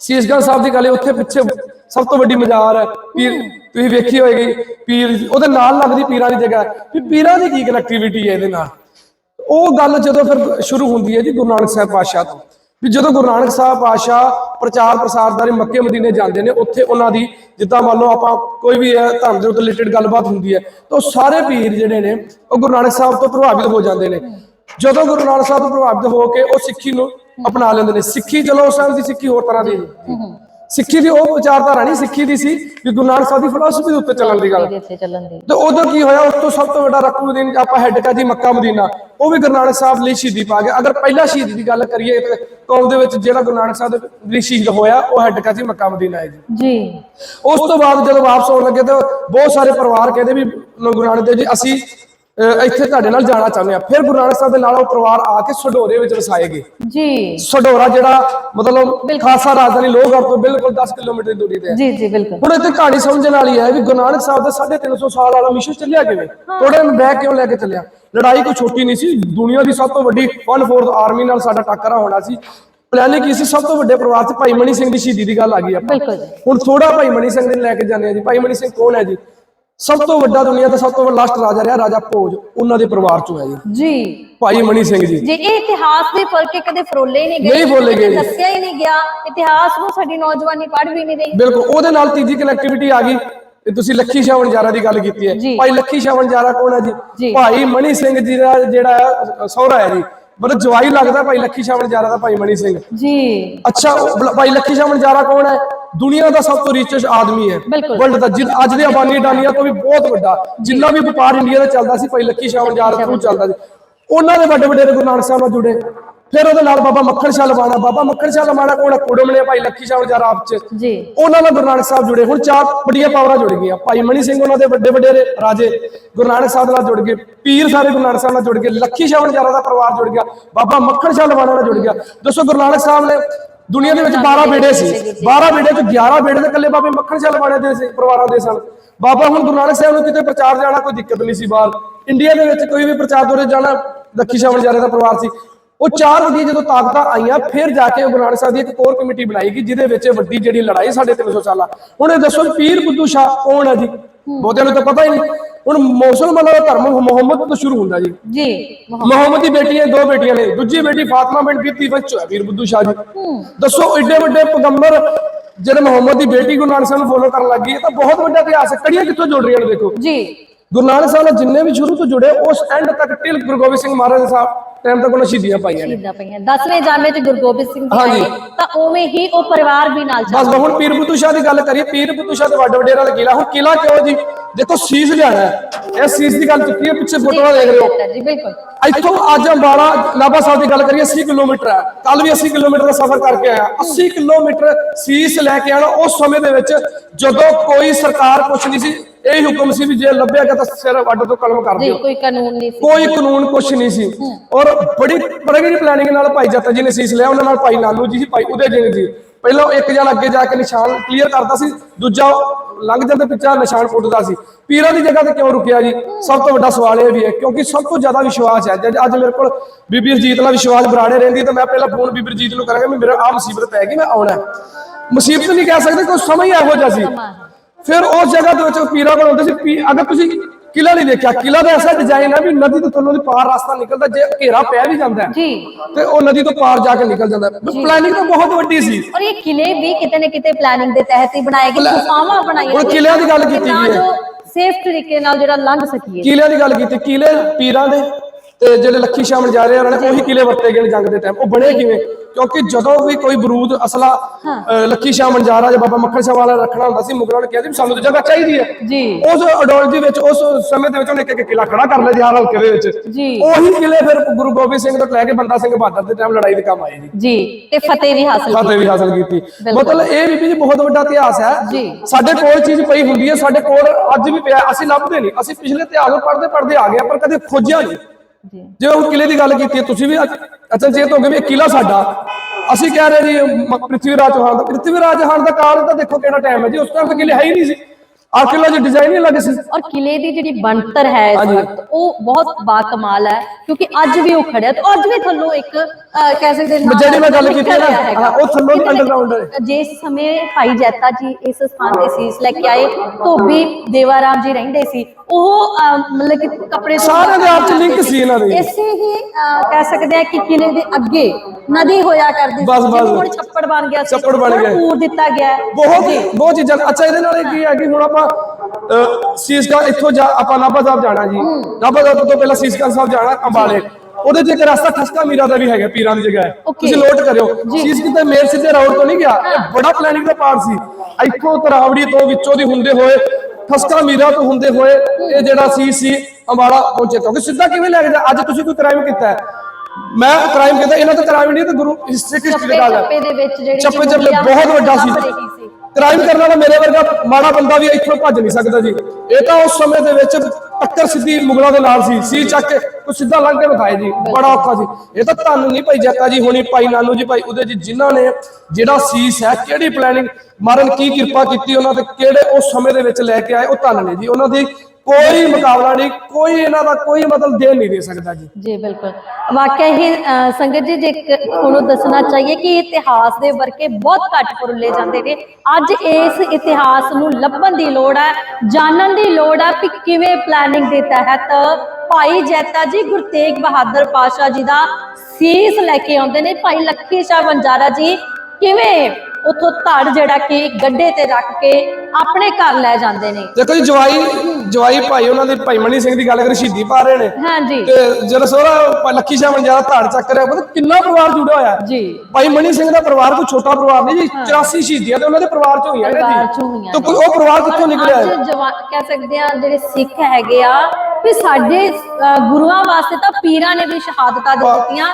ਸੀਸਗੰਜ ਸਾਹਿਬ ਦੀ ਗੱਲ ਹੈ, ਉੱਥੇ ਪਿੱਛੇ ਸਭ ਤੋਂ ਵੱਡੀ ਮਜ਼ਾਰ ਹੈ, ਪੀਰ, ਤੁਸੀਂ ਵੇਖੀ ਹੋਏਗੀ, ਪੀਰ ਉਹਦੇ ਨਾਲ ਲੱਗਦੀ ਪੀਰਾਂ ਦੀ ਜਗ੍ਹਾ ਵੀ ਪੀਰਾਂ ਦੀ ਕੀ ਕਨੈਕਟੀਵਿਟੀ ਹੈ ਇਹਦੇ ਨਾਲ? ਉਹ ਗੱਲ ਜਦੋਂ ਫਿਰ ਸ਼ੁਰੂ ਹੁੰਦੀ ਹੈ ਜੀ ਗੁਰੂ ਨਾਨਕ ਸਾਹਿਬ ਪਾਤਸ਼ਾਹ ਤੋਂ। ਵੀ ਜਦੋਂ ਗੁਰੂ ਨਾਨਕ ਸਾਹਿਬ ਪਾਤਸ਼ਾਹ ਪ੍ਰਚਾਰ ਪ੍ਰਸਾਰਦਾਰੀ ਮੱਕੇ ਮਦੀਨੇ ਜਾਂਦੇ ਨੇ, ਉੱਥੇ ਉਹਨਾਂ ਦੀ, ਜਿੱਦਾਂ ਮੰਨ ਲਓ ਆਪਾਂ ਕੋਈ ਵੀ ਹੈ, ਧਰਮ ਦੇ ਉੱਤੇ ਰਿਲੇਟਡ ਗੱਲਬਾਤ ਹੁੰਦੀ ਹੈ, ਤਾਂ ਉਹ ਸਾਰੇ ਪੀਰ ਜਿਹੜੇ ਨੇ, ਉਹ ਗੁਰੂ ਨਾਨਕ ਸਾਹਿਬ ਤੋਂ ਪ੍ਰਭਾਵਿਤ ਹੋ ਜਾਂਦੇ ਨੇ। ਜਦੋਂ ਗੁਰੂ ਨਾਨਕ ਸਾਹਿਬ ਤੋਂ ਪ੍ਰਭਾਵਿਤ ਹੋ ਕੇ ਉਹ ਸਿੱਖੀ ਨੂੰ ਅਪਣਾ ਲੈਂਦੇ ਨੇ ਸਿੱਖੀ ਚਲੋ ਉਸ ਟਾਈਮ ਦੀ ਸਿੱਖੀ ਹੋਰ ਤਰ੍ਹਾਂ ਦੀ। ਸਿੱਖੀ ਦੀ ਉਹ ਵਿਚਾਰਧਾਰਾ ਨਹੀਂ ਸਿੱਖੀ ਦੀ ਸੀ ਕਿ ਗੁਰੂ ਨਾਨਕ ਸਾਹਿਬ ਦੀ ਫਿਲਾਸਫੀ ਦੇ ਉੱਤੇ ਚੱਲਣ ਦੀ ਗੱਲ। ਤੇ ਉਦੋਂ ਕੀ ਹੋਇਆ ਉਸ ਤੋਂ ਸਭ ਤੋਂ ਵੱਡਾ ਰਕੂਦੀਨ ਆਪਾਂ ਹੈੱਡ ਕਾ ਜੀ ਮੱਕਾ ਮਦੀਨਾ ਉਹ ਵੀ ਗੁਰੂ ਨਾਨਕ ਸਾਹਿਬ ਲਈ ਸ਼ਹੀਦੀ ਪਾ ਗਿਆ ਅਗਰ ਪਹਿਲਾ ਸ਼ਹੀਦ ਦੀ ਗੱਲ ਕਰੀਏ ਤੇ ਕੌਮ ਦੇ ਵਿੱਚ ਜਿਹੜਾ ਗੁਰੂ ਨਾਨਕ ਸਾਹਿਬ ਦੇ ਲਈ ਸ਼ਹੀਦ ਹੋਇਆ ਉਹ ਹੈੱਡ ਕਾ ਜੀ ਮੱਕਾ ਮਦੀਨਾ ਹੈ ਜੀ। ਜੀ। ਉਸ ਤੋਂ ਬਾਅਦ ਜਦੋਂ ਵਾਪਸ ਆਉਣ ਲੱਗੇ ਤਾਂ ਬਹੁਤ ਸਾਰੇ ਪਰਿਵਾਰ ਕਹਿੰਦੇ ਵੀ ਗੁਰੂ ਨਾਨਕ ਦੇਵ ਜੀ ਅਸੀਂ ਇੱਥੇ ਤੁਹਾਡੇ ਨਾਲ ਜਾਣਾ ਚਾਹੁੰਦੇ ਆ ਫਿਰ ਗੁਰੂ ਨਾਨਕ ਸਾਹਿਬ ਦੇ ਨਾਲ ਉਹ ਪਰਿਵਾਰ ਆ ਕੇ ਸਡੋਰੇ ਵਿੱਚ ਵਸਾਏ ਗਏ। ਜੀ। ਸਡੋਰਾ ਜਿਹੜਾ ਮਤਲਬ ਖਾਸਾ ਰਾਜਧਾਨੀ ਲੋਹਗੜ੍ਹ ਤੋਂ ਬਿਲਕੁਲ 10 ਕਿਲੋਮੀਟਰ ਦੀ ਦੂਰੀ ਤੇ ਹੈ। ਜੀ ਜੀ ਬਿਲਕੁਲ। ਹੁਣ ਇੱਥੇ ਕਹਾਣੀ ਸਮਝਣ ਵਾਲੀ ਹੈ ਵੀ ਗੁਰੂ ਨਾਨਕ ਸਾਹਿਬ ਦਾ 350 ਸਾਲ ਵਾਲਾ ਮਿਸ਼ਨ ਚੱਲਿਆ ਕਿਵੇਂ? ਥੋੜੇ ਨੂੰ ਬੈਕ ਕਿਉਂ ਲੈ ਕੇ ਚੱਲਿਆ। ਲੜਾਈ ਕੋਈ ਛੋਟੀ ਨਹੀਂ ਸੀ। ਦੁਨੀਆ ਦੀ ਸਭ ਤੋਂ ਵੱਡੀ 1/4 ਆਰਮੀ ਨਾਲ ਸਾਡਾ ਟੱਕਰਾ ਹੋਣਾ ਸੀ। ਪਲੈਨਿੰਗ ਕੀ ਸੀ? ਸਭ ਤੋਂ ਵੱਡੇ ਪਰਿਵਾਰ 'ਚ ਭਾਈ ਮਣੀ ਸਿੰਘ ਦੀ ਸ਼ਹੀਦੀ ਦੀ ਗੱਲ ਆ ਗਈ ਆਪਾਂ। ਹੁਣ ਥੋੜਾ ਭਾਈ ਮਣੀ ਸਿੰਘ ਦੇ ਲੈ ਕੇ ਜਾਂਦੇ ਆ ਜੀ। ਭਾਈ ਮਣੀ ਸਿੰਘ ਕੌਣ ਹੈ ਜੀ? ਸਭ ਤੋਂ ਵੱਡਾ ਦੁਨੀਆ ਦਾ ਸਭ ਤੋਂ ਵੱਡਾ ਲਾਸਟ ਰਾਜਾ ਰਿਹਾ ਰਾਜਾ ਭੋਜ ਉਹਨਾਂ ਦੇ ਪਰਿਵਾਰ ਚੋਂ ਹੈ ਜੀ। ਜੀ। ਭਾਈ ਮਣੀ ਸਿੰਘ ਜੀ। ਜੇ ਇਹ ਇਤਿਹਾਸ ਦੇ ਫਰਕੇ ਕਦੇ ਫਰੋਲੇ ਹੀ ਨਹੀਂ ਗਏ ਨਹੀਂ ਫਰੋਲੇ ਗਏ। ਦੱਸਿਆ ਹੀ ਨਹੀਂ ਗਿਆ ਇਤਿਹਾਸ ਨੂੰ ਸਾਡੀ ਨੌਜਵਾਨੀ ਪੜ੍ਹ ਵੀ ਨਹੀਂ ਰਹੀ। ਬਿਲਕੁਲ ਉਹਦੇ ਨਾਲ ਤੀਜੀ ਕਨੈਕਟੀਵਿਟੀ ਆ ਗਈ ਤੇ ਤੁਸੀਂ ਲੱਖੀ ਸ਼ਾਹ ਵਣਜਾਰਾ ਦੀ ਗੱਲ ਕੀਤੀ ਹੈ। ਜੀ। ਭਾਈ ਲੱਖੀ ਸ਼ਾਹ ਵਣਜਾਰਾ ਕੌਣ ਹੈ ਜੀ। ਜੀ। ਭਾਈ ਮਣੀ ਸਿੰਘ ਜੀ ਦਾ ਜਿਹੜਾ ਹੈ, ਸਹੁਰਾ ਹੈ ਜੀ। ਮਤਲਬ ਜਵਾਈ ਲੱਗਦਾ ਭਾਈ ਲੱਖੀ ਸ਼ਾਹ ਵਣਜਾਰਾ ਦਾ ਭਾਈ ਮਣੀ ਸਿੰਘ। ਜੀ। ਅੱਛਾ ਉਹ ਭਾਈ ਲੱਖੀ ਸ਼ਾਹ ਵਣਜਾਰਾ ਕੌਣ ਹੈ? ਦੁਨੀਆ ਦਾ ਸਭ ਤੋਂ ਰਿਚੈਸਟ ਆਦਮੀ ਹੈ। ਵਰਲਡ ਦਾ ਜਿ- ਅੱਜ ਦੇ ਆਬਾਦੀ ਡਾਨੀਆਂ ਤੋਂ ਵੀ ਬਹੁਤ ਵੱਡਾ। ਜਿੰਨਾ ਵੀ ਵਪਾਰ ਇੰਡੀਆ ਦਾ ਚੱਲਦਾ ਸੀ ਭਾਈ ਲੱਖੀ ਸ਼ਾਹ ਵਣਜਾਰਾ ਤੋਂ ਚੱਲਦਾ ਸੀ। ਉਹਨਾਂ ਦੇ ਵੱਡੇ ਵੱਡੇ ਗੁਰੂ ਨਾਨਕ ਸਾਹਿਬ ਨਾਲ ਜੁੜੇ। ਫਿਰ ਉਹਦੇ ਨਾਲ ਬਾਬਾ ਮੱਖਣ ਸ਼ਾਹ ਲਵਾਣਾ। ਬਾਬਾ ਮੱਖਣ ਸ਼ਾਹ ਲਵਾਣਾ ਕੋਣ ਕੋੜਮਲੇ ਭਾਈ ਲੱਖੀ ਸ਼ਾਹ ਵਣਜਾਰਾ ਆਪ ਚ। ਜੀ। ਉਹਨਾਂ ਨਾਲ ਗੁਰੂ ਨਾਨਕ ਸਾਹਿਬ ਜੁੜੇ। ਹੁਣ ਚਾਰ ਵੱਡੀਆਂ ਪਾਵਰਾਂ ਜੁੜ ਗਈਆਂ। ਭਾਈ ਮਣੀ ਸਿੰਘ ਉਹਨਾਂ ਦੇ ਵੱਡੇ ਵੱਡੇ ਰਾਜੇ ਗੁਰੂ ਨਾਨਕ ਸਾਹਿਬ ਨਾਲ ਜੁੜ ਗਏ। ਪੀਰ ਸਾਰੇ ਗੁਰੂ ਨਾਨਕ ਸਾਹਿਬ ਨਾਲ ਜੁੜ ਗਏ। ਲੱਖੀ ਸ਼ਾਹ ਵਣਜਾਰਾ ਦਾ ਪਰਿਵਾਰ ਜੁੜ ਗਿਆ। ਬਾਬਾ ਮੱਖਣ ਸ਼ਾਹ ਲਵਾਣਾ ਨਾਲ ਜੁੜ ਗਿਆ। ਦੱਸੋ ਗੁਰੂ ਨਾਨਕ ਸਾਹਿਬ ਨੇ ਦੁਨੀਆ ਦੇ ਵਿੱਚ 12 ਬੇੜੇ ਸੀ। 12 ਬੇੜੇ ਚ 11 ਬੇੜੇ ਦੇ ਇਕੱਲੇ ਬਾਬੇ ਮੱਖਣ ਸ਼ਾਹ ਲਵਾਣੇ ਦੇ ਸੀ ਪਰਿਵਾਰਾਂ ਦੇ ਸਨ। ਬਾਬਾ ਹੁਣ ਗੁਰੂ ਨਾਨਕ ਸਾਹਿਬ ਨੂੰ ਕਿਤੇ ਪ੍ਰਚਾਰ ਜਾਣਾ ਕੋਈ ਦਿੱਕਤ ਨਹੀਂ ਸੀ ਬਾਹਰ। ਇੰਡੀਆ ਦੇ ਵਿੱਚ ਕੋਈ ਵੀ ਪ੍ਰਚਾਰ ਦੌਰੇ ਜਾਣਾ ਲੱਖੀ ਸ਼ਾਹ ਵਣਜਾਰੇ ਦਾ ਪਰਿਵਾਰ ਸੀ। ਉਹ ਚਾਰ ਵੱਡੀਆਂ ਜਦੋਂ ਤਾਕਤਾਂ ਆਈਆਂ ਫਿਰ ਜਾ ਕੇ ਗੁਰੂ ਨਾਨਕ ਸਾਹਿਬ ਦੀ ਇੱਕ ਕੋਰ ਕਮੇਟੀ ਬਣਾਈ ਗਈ ਜਿਹਦੇ ਵਿੱਚ ਵੱਡੀ ਜਿਹੜੀ ਲੜਾਈ ਸਾਡੇ 300 ਸਾਲਾ। ਹੁਣ ਇਹ ਦੱਸੋ ਪੀਰ ਬੁੱਧੂ ਸ਼ਾਹ ਕੌਣ ਹੈ ਜੀ? ਬਹੁਤਿਆਂ ਨੂੰ ਤਾਂ ਪਤਾ ਹੀ ਨਹੀਂ। ਹੁਣ ਮੁਸਲਮਾਨਾਂ ਦਾ ਧਰਮ ਮੁਹੰਮਦ ਤੋਂ ਸ਼ੁਰੂ ਹੁੰਦਾ ਜੀ। ਜੀ ਮੁਹੰਮਦ। ਦੀ ਬੇਟੀਆਂ ਦੋ ਬੇਟੀਆਂ ਨੇ। ਦੂਜੀ ਬੇਟੀ ਫਾਤਮਾ ਬਿੰਟ ਬੀਤੀ ਹੈ ਪੀਰ ਬੁੱਧੂ ਸ਼ਾਹ ਜੀ। ਦੱਸੋ ਏਡੇ ਵੱਡੇ ਪੈਗੰਬਰ ਜਿਹੜੇ ਮੁਹੰਮਦ ਦੀ ਬੇਟੀ ਗੁਰੂ ਨਾਨਕ ਸਾਹਿਬ ਨੂੰ ਫੋਲੋ ਕਰਨ ਲੱਗੀ ਇਹ ਤਾਂ ਬਹੁਤ ਵੱਡਾ ਇਤਿਹਾਸ ਹੈ। ਕੜੀਆਂ ਕਿੱਥੋਂ ਜੁੜ ਰਹੀਆਂ ਨੇ ਦੇਖੋ। ਜੀ। ਗੁਰੂ ਨਾਨਕ ਸਾਹਿਬ ਨਾਲ ਜਿੰਨੇ ਵੀ ਸ਼ੁਰੂ ਤੋਂ ਜੁੜੇ ਉਸ ਐਂਡ ਤੱਕ ਟਿਲ ਗੁਰੂ ਗੋਬਿੰਦ ਸਿੰਘ ਮਹਾਰਾਜ ਸਾਹਿਬ ਟਾਈਮ ਤੱਕ ਉਹਨਾਂ ਸ਼ਹੀਦੀਆਂ ਪਾਈਆਂ ਨੇ। ਸ਼ਹੀਦਾਂ ਪਈਆਂ। 10ਵੇਂ ਜਾਮੇ ਚ ਗੁਰੂ ਗੋਬਿੰਦ ਸਿੰਘ ਜੀ ਹਾਂਜੀ। ਆਏ ਤਾਂ ਉਵੇਂ ਹੀ ਉਹ ਪਰਿਵਾਰ ਵੀ ਨਾਲ ਚੱਲ ਬਸ ਹੁਣ ਪੀਰ ਬੁੱਧੂ ਸ਼ਾਹ ਦੀ ਗੱਲ ਕਰੀਏ ਪੀਰ ਬੁੱਧੂ ਸ਼ਾਹ ਦੇ ਵੱਡੇ ਵੱਡੇ ਨਾਲ ਕਿਲਾ ਹੁਣ ਕਿਲਾ ਕਿਉਂ ਜੀ? ਦੇਖੋ ਸੀਸ ਲਿਆਣਾ ਹੈ। ਇਹ ਸੀਸ ਦੀ ਗੱਲ ਚੁੱਕੀ ਹੈ ਪਿੱਛੇ ਫੋਟੋਆਂ ਦੇਖ ਰਹੇ ਹੋ। ਜੀ ਬਿਲਕੁਲ ਇੱਥੋਂ ਅੱਜ ਅੰਬਾਲਾ ਨਾਭਾ ਸਾਹਿਬ ਦੀ ਗੱਲ ਕਰੀਏ 80 ਕਿਲੋਮੀਟਰ ਹੈ। ਕੱਲ ਵੀ 80 ਕਿਲੋਮੀਟਰ ਦਾ ਸਫ਼ਰ ਕਰਕੇ ਆਇਆ। 80 ਕਿਲੋਮੀਟਰ ਸੀਸ ਲੈ ਕੇ ਆਣਾ ਉਸ ਸਮੇਂ ਦੇ ਵਿੱਚ ਜਦੋਂ ਕੋਈ ਸਰਕਾਰ ਕੁਛ ਨਹੀਂ ਸੀ ਇਹ ਹੁਕਮ ਸੀ ਵੀ ਜੇ ਲੱਭਿਆ ਗਿਆ ਤਾਂ ਸਿਰ ਵੱਡ ਤੋਂ ਕਲਮ ਕਰ ਜੀ ਦਿਓ। ਕੋਈ ਕਾਨੂੰਨ ਨਹੀਂ ਸੀ। ਕੋਈ ਕਾਨੂੰਨ ਕੁਛ ਨਹੀਂ ਸੀ। ਔਰ ਬੜੀ ਬੜੀ ਪਲੈਨਿੰਗ ਨਾਲ ਭਾਈ ਜੱਤਾ ਜੀ ਨੇ ਸੀਸ ਲਿਆ ਉਹਨਾਂ ਨਾਲ ਭਾਈ ਨਾਨੂ ਜੀ ਸੀ ਭਾਈ ਉਦੇ ਸਿੰਘ ਜੀ। ਪਹਿਲਾਂ ਇੱਕ ਜਣ ਅੱਗੇ ਜਾ ਕੇ ਨਿਸ਼ਾਨ ਕਲੀਅਰ ਕਰਦਾ ਸੀ ਦੂਜਾ ਲੰਘ ਜਾਂਦੇ ਪਿੱਛਾ ਨਿਸ਼ਾਨ ਪੁੱਟਦਾ ਸੀ। ਪੀਰਾਂ ਦੀ ਜਗ੍ਹਾ ਤੇ ਕਿਉਂ ਰੁਕਿਆ ਜੀ? ਸਭ ਤੋਂ ਵੱਡਾ ਸਵਾਲ ਇਹ ਵੀ ਹੈ ਕਿਉਂਕਿ ਸਭ ਤੋਂ ਜ਼ਿਆਦਾ ਵਿਸ਼ਵਾਸ ਹੈ। ਜੇ ਅੱਜ ਮੇਰੇ ਕੋਲ ਬੀਬੀ ਹਰਜੀਤ ਨਾਲ ਵਿਸ਼ਵਾਸ ਬਰਾੜੇ ਰਹਿੰਦੀ ਤਾਂ ਮੈਂ ਪਹਿਲਾਂ ਫੋਨ ਬੀਬੀ ਹਰਜੀਤ ਨੂੰ ਕਰਾਂਗਾ ਮੇਰਾ ਆ ਮੁਸੀਬਤ ਪੈ ਗਈ ਮੈਂ ਆਉਣਾ। ਮੁਸੀਬਤ ਨਹੀਂ ਕਹਿ ਸਕਦੇ ਕੋਈ ਸਮਾਂ ਹੀ ਇਹੋ ਜਿਹਾ ਸੀ। ਫਿਰ ਉਸ ਜਗ੍ਹਾ ਦੇ ਵਿੱਚ ਪੀਰਾਂ ਕੋਲ ਹੁੰਦੇ ਸੀ। ਪੀ ਅਗਰ ਤੁਸੀਂ ਕਿਲਾ ਨਹੀਂ ਦੇਖਿਆ ਕਿਲਾ ਦਾ ਐਸਾ ਡਿਜ਼ਾਈਨ ਹੈ ਵੀ ਨਦੀ ਤੋਂ ਥੱਲੋਂ ਦੀ ਪਾਰ ਰਸਤਾ ਨਿਕਲਦਾ ਜੇ ਘੇਰਾ ਪੈ ਵੀ ਜਾਂਦਾ ਜੀ। ਤੇ ਉਹ ਨਦੀ ਤੋਂ ਪਾਰ ਜਾ ਕੇ ਨਿਕਲ ਜਾਂਦਾ ਪਲੈਨਿੰਗ ਤਾਂ ਬਹੁਤ ਵੱਡੀ ਸੀ। ਔਰ ਇਹ ਕਿਲੇ ਵੀ ਕਿਤੇ ਨਾ ਕਿਤੇ ਪਲੈਨਿੰਗ ਦੇ ਤਹਿਤ ਹੀ ਬਣਾਏ ਗਏ ਗੁਫਾਵਾਂ ਬਣਾਈਆਂ ਹੁਣ ਕਿਲ੍ਹਿਆਂ ਦੀ ਗੱਲ ਕੀਤੀ ਗਈ ਹੈ। ਸੇਫ ਤਰੀਕੇ ਨਾਲ ਜਿਹੜਾ ਲੰਘ ਸਕੀਏ। ਕਿਲਿਆਂ ਦੀ ਗੱਲ ਕੀਤੀ। ਕਿਲੇ ਪੀਰਾਂ ਦੇ ਤੇ ਜਿਹੜੇ ਲੱਖੀ ਸ਼ਾਮਣ ਜਾ ਰਹੇ ਉਹਨਾਂ ਨੇ ਉਹੀ ਕਿਲੇ ਵਰਤੇ ਗਏ ਨੇ ਜੰਗ ਦੇ ਟਾਈਮ ਉਹ ਬਣੇ ਕਿਵੇਂ? ਕਿਉਂਕਿ ਜਦੋਂ ਵੀ ਕੋਈ ਬਰੂਦ ਅਸਲਾ ਲੱਖੀ ਸ਼ਾਮਣ ਜਾ ਰਿਹਾ ਜਾਂ ਬਾਬਾ ਮੱਖਣ ਸ਼ਾਹ ਵਾਲਾ ਰੱਖਣਾ ਹੁੰਦਾ ਸੀ ਮੁਗਲਾਂ ਨੇ ਕਿਹਾ ਸੀ ਵੀ ਸਾਨੂੰ ਤਾਂ ਜਗ੍ਹਾ ਚਾਹੀਦੀ ਹੈ। ਜੀ। ਉਸ ਅਡੋਲਜੀ ਵਿੱਚ ਉਸ ਸਮੇਂ ਦੇ ਵਿੱਚ ਉਹਨੇ ਇੱਕ ਇੱਕ ਕਿਲਾ ਖੜਾ ਕਰ ਲਿਆ ਜੀ ਹਰ ਹਲਕੇ ਦੇ ਵਿੱਚ। ਜੀ। ਉਹੀ ਕਿਲੇ ਫਿਰ ਗੁਰੂ ਗੋਬਿੰਦ ਸਿੰਘ ਤੋਂ ਲੈ ਕੇ ਬੰਦਾ ਸਿੰਘ ਬਹਾਦਰ ਦੇ ਟਾਈਮ ਲੜਾਈ ਦੇ ਕੰਮ ਆਏ ਜੀ। ਜੀ ਤੇ ਫਤਿਹ ਵੀ ਹਾਸਲ ਫਤਿਹ ਵੀ ਹਾਸਲ ਕੀਤੀ। ਮਤਲਬ ਇਹ ਬੀਬੀ ਜੀ ਬਹੁਤ ਵੱਡਾ ਇਤਿਹਾਸ ਹੈ। ਜੀ। ਸਾਡੇ ਕੋਲ ਚੀਜ਼ ਪਈ ਹੁੰਦੀ ਹੈ ਸਾਡੇ ਕੋਲ ਅੱਜ ਵੀ ਪਿਆ ਅਸੀਂ ਲੱਭਦੇ ਨਹੀਂ। ਅਸੀਂ ਪਿਛਲੇ ਇਤਿਹਾਸ ਨੂੰ ਪੜ੍ਹਦੇ ਪੜ੍ਹਦੇ ਆ ਗਏ ਪਰ ਕਦੇ ਖੋਜਿਆ ਨਹੀਂ। ਜੀ। ਜੇ ਉਹ ਕਿਲੇ ਦੀ ਗੱਲ ਕੀਤੀ ਤੁਸੀਂ ਵੀ ਅਚਲ ਚੇਤ ਹੋ ਗਏ ਵੀ ਇਹ ਕਿਲਾ ਸਾਡਾ। ਅਸੀਂ ਕਹਿ ਰਹੇ ਜੀ ਪ੍ਰਿਥਵੀ ਰਾਜ ਚੌਹਾਨ ਦਾ ਪ੍ਰਿਥਵੀ ਰਾਜ ਚੌਹਾਨ ਦਾ ਕਾਲ ਤਾਂ ਦੇਖੋ ਕਿਹੜਾ ਟਾਈਮ ਹੈ ਜੀ। ਉਸ ਟਾਈਮ ਤਾਂ ਕਿਲੇ ਹੈ ਹੀ ਨਹੀਂ ਸੀ। ਆਹ ਕਿਲਾ ਜੀ ਡਿਜ਼ਾਈਨ ਹੀ ਅਲੱਗ ਸੀ। ਔਰ ਕਿਲੇ ਦੀ ਜਿਹੜੀ ਬਣਤਰ ਹੈ ਇਸ ਹਾਂਜੀ। ਵਕਤ ਉਹ ਬਹੁਤ ਬਾਕਮਾਲ ਹੈ ਕਿਉਂਕਿ ਅੱਜ ਵੀ ਉਹ ਖੜਿਆ ਤੇ ਅੱਜ ਵੀ ਥੱਲੋਂ ਇੱਕ ਕਹਿ ਸਕਦੇ ਹਾਂ ਜਿਹੜੀ ਮੈਂ ਗੱਲ ਕੀਤੀ ਨਿਕਲ ਨਾ, ਰਿਹਾ ਹੈਗਾ। ਹਾਂ, ਉਹ ਥੱਲੋਂ ਵੀ ਕਿਤੇ ਨਾ underground ਹੈ। ਕਿਤੇ ਜਿਸ ਸਮੇਂ ਭਾਈ ਜੈਤਾ ਜੀ ਇਸ ਸਥਾਨ ਤੇ ਸੀਸ ਲੈ ਕੇ ਆਏ ਧੋਬੀ ਦੇਵਾਰਾਮ ਜੀ ਰਹਿੰਦੇ ਸੀ ਉਹ ਅਹ, ਮਤਲਬ ਕਿ ਕੱਪੜੇ ਧੋਣ ਸਾਰਿਆਂ ਦੇ ਦਾ ਆਪ ਚ link ਸੀ ਇਹਨਾਂ ਦੇ। ਇਸੇ ਹੀ ਅਹ, ਕਹਿ ਸਕਦੇ ਆ ਕਿ ਕਿਲੇ ਦੇ ਅੱਗੇ ਨਦੀ ਹੋਇਆ ਕਰਦੀ ਸੀ ਬਸ, ਬਸ। ਜਿਹਨੂੰ ਹੁਣ ਛੱਪੜ ਬਣ ਗਿਆ ਸੀ ਛੱਪੜ ਬਣ ਹੁਣ ਗਿਆ। ਪੂਰ ਦਿੱਤਾ ਗਿਆ ਹੈ। ਬਹੁਤ ਬਹੁਤ ਚੀਜ਼ਾਂ ਅੱਛਾ ਇਹਦੇ ਨਾਲ ਇਹ ਕੀ ਹੈ ਕਿ ਹੁਣ ਆਪਾਂ ਅਹ, ਸੀਸਗੰਜ ਇੱਥੋਂ ਜਾ ਆਪਾਂ ਨਾਭਾ ਸਾਹਿਬ ਜਾਣਾ ਜੀ ਨਾਭਾ ਸਾਹਿਬ ਤੋਂ ਪਹਿਲਾਂ ਸੀਸਗੰਜ ਸਾਹਿਬ ਜਾਣਾ ਅੰਬਾਲੇ ਉਹਦੇ ਇੱਕ ਰਸਤਾ ਠਸਕਾ ਮੀਰਾ ਦਾ ਵੀ ਹੈਗਾ ਪੀਰਾਂ ਦੀ ਜਗ੍ਹਾ ਹੈ. ਤੁਸੀਂ ਨੋਟ ਕਰਿਓ ਚੀਜ਼ ਕਿਤੇ ਮੇਰ ਸਿੱਧੇ ਰੋਡ ਤੋਂ ਨਹੀਂ ਗਿਆ? ਇਹ ਬੜਾ ਪਲੈਨਿੰਗ ਦਾ ਪਾਰਟ ਸੀ। ਇੱਥੋਂ ਤਰਾਵੜੀ ਤੋਂ ਵਿੱਚੋਂ ਦੀ ਹੁੰਦੇ ਹੋਏ ਠਸਕਾ ਮੀਰਾ ਤੋਂ ਹੁੰਦੇ ਹੋਏ ਇਹ ਜਿਹੜਾ ਸੀ ਸੀ ਅੰਬਾਲਾ ਪਹੁੰਚੇ ਕਿਉਂਕਿ ਸਿੱਧਾ ਕਿਵੇਂ ਲੈ ਕੇ ਜਾ ਅੱਜ ਤੁਸੀਂ ਕੋਈ ਕ੍ਰਾਈਮ ਕੀਤਾ ਹੈ। ਮੈਂ ਕ੍ਰਾਈਮ ਕੀਤਾ ਇਹਨਾਂ ਤੋਂ ਕ੍ਰਾਈਮ ਨਹੀਂ ਤੇ ਗੁਰੂ ਹਿਸਟਰੀ ਦੀ ਚੱਪੇ ਗੱਲ ਹੈ। ਚੱਪੇ ਦੇ ਵਿੱਚ ਜਿਹੜੀ ਚੱਪੇ ਬਹੁਤ ਵੱਡਾ ਸੀ। ਕ੍ਰਾਈਮ ਕਰਨ ਵਾਲਾ ਮੇਰੇ ਵਰਗਾ ਮਾੜਾ ਬੰਦਾ ਵੀ ਇੱਥੋਂ ਭੱਜ ਨਹੀਂ ਸਕਦਾ ਜੀ। ਇਹ ਤਾਂ ਉਸ ਸਮੇਂ ਦੇ ਵਿੱਚ ਟੱਕਰ ਸਿੱਧੀ ਮੁਗਲਾਂ ਦੇ ਨਾਲ ਸੀ। ਸੀ ਚੱਕ ਕੇ ਕੋਈ ਸਿੱਧਾ ਲੰਘ ਕੇ ਵਿਖਾਏ ਜੀ। ਬੜਾ ਔਖਾ ਸੀ ਇਹ ਤਾਂ ਤੁਹਾਨੂੰ ਨਹੀਂ ਭਾਈ ਜੱਕਾ ਜੀ, ਹੋਣੀ ਭਾਈ ਨਾਨੂ ਜੀ, ਭਾਈ ਉਹਦੇ ਜੀ, ਜਿਨ੍ਹਾਂ ਨੇ ਜਿਹੜਾ ਸੀਸ ਹੈ, ਕਿਹੜੀ ਪਲੈਨਿੰਗ ਮਾਰਨ ਕੀ ਕਿਰਪਾ ਕੀਤੀ ਉਹਨਾਂ ਤੇ, ਕਿਹੜੇ ਉਸ ਸਮੇਂ ਦੇ ਵਿੱਚ ਲੈ ਕੇ ਆਏ, ਉਹ ਧੰਨ ਨੇ ਜੀ। ਉਹਨਾਂ ਦੀ ਕੋਈ ਮੁਕਾਬਲਾ ਨਹੀਂ ਕੋਈ ਇਹਨਾਂ ਦਾ ਕੋਈ ਮਤਲਬ ਦੇ ਨਹੀਂ ਦੇ ਸਕਦਾ ਜੀ। ਜੀ ਬਿਲਕੁਲ। ਵਾਕਿਆ ਹੀ ਸੰਗਤ ਜੀ ਜੇ ਤੁਹਾਨੂੰ ਦੱਸਣਾ ਚਾਹੀਏ ਕਿ ਇਤਿਹਾਸ ਦੇ ਵਰਕੇ ਬਹੁਤ ਘੱਟ ਫੁਰਲੇ ਜਾਂਦੇ ਨੇ। ਅੱਜ ਇਸ ਇਤਿਹਾਸ ਨੂੰ ਲੱਭਣ ਦੀ ਲੋੜ ਹੈ ਜਾਣਨ ਦੀ ਲੋੜ ਹੈ ਕਿ ਕਿਵੇਂ ਪਲੈਨਿੰਗ ਦੇ ਤਹਿਤ ਭਾਈ ਜੈਤਾ ਜੀ ਗੁਰੂ ਤੇਗ ਬਹਾਦਰ ਪਾਸ਼ਾ ਜੀ ਦਾ ਸੀਸ ਲੈ ਕੇ ਆਉਂਦੇ ਨੇ। ਭਾਈ ਲੱਖੀ ਸ਼ਾਹ ਵੰਜਾਰਾ ਜੀ ਕਿਵੇਂ ਉਥੋਂ ਧੜ ਜਿਹੜਾ ਕਿ ਗੱਡੇ ਤੇ ਰੱਖ ਕੇ ਆਪਣੇ ਘਰ ਲੈ ਜਾਂਦੇ ਨੇ। ਦੇਖੋ ਜੀ ਜਵਾਈ ਜਵਾਈ ਭਾਈ ਉਹਨਾਂ ਦੇ ਭਾਈ ਮਣੀ ਸਿੰਘ ਦੀ ਗੱਲ ਕਰੀ ਸ਼ਹੀਦੀ ਪਾ ਰਹੇ ਨੇ ਹਾਂਜੀ। ਤੇ ਜਦੋਂ ਸੋਹਰਾ ਲੱਖੀ ਸ਼ਾਹ ਮਨਜਾਰਾ ਧਾੜ ਚੱਕ ਰਿਹਾ ਪਤਾ ਕਿੰਨਾ ਪਰਿਵਾਰ ਜੁੜਿਆ ਹੋਇਆ। ਜੀ। ਭਾਈ ਮਣੀ ਸਿੰਘ ਦਾ ਪਰਿਵਾਰ ਕੋਈ ਛੋਟਾ ਪਰਿਵਾਰ ਨਹੀਂ ਜੀ 84 ਸ਼ਹੀਦੀਆਂ ਤੇ ਉਹਨਾਂ ਦੇ ਪਰਿਵਾਰ ਚ ਹੋਈਆਂ ਜੀ। ਤਾਂ ਕੋਈ ਉਹ ਪਰਿਵਾਰ ਕਿੱਥੋਂ ਨਿਕਲਿਆ ਹੈ? ਕਹਿ ਸਕਦੇ ਆ ਜਿਹੜੇ ਸਿੱਖ ਹੈਗੇ ਆ ਵੀ ਸਾਡੇ ਗੁਰੂਆਂ ਵਾਸਤੇ ਤਾਂ ਪੀਰਾਂ ਨੇ ਵੀ ਸ਼ਹਾਦਤਾਂ ਦਿੱਤੀਆਂ।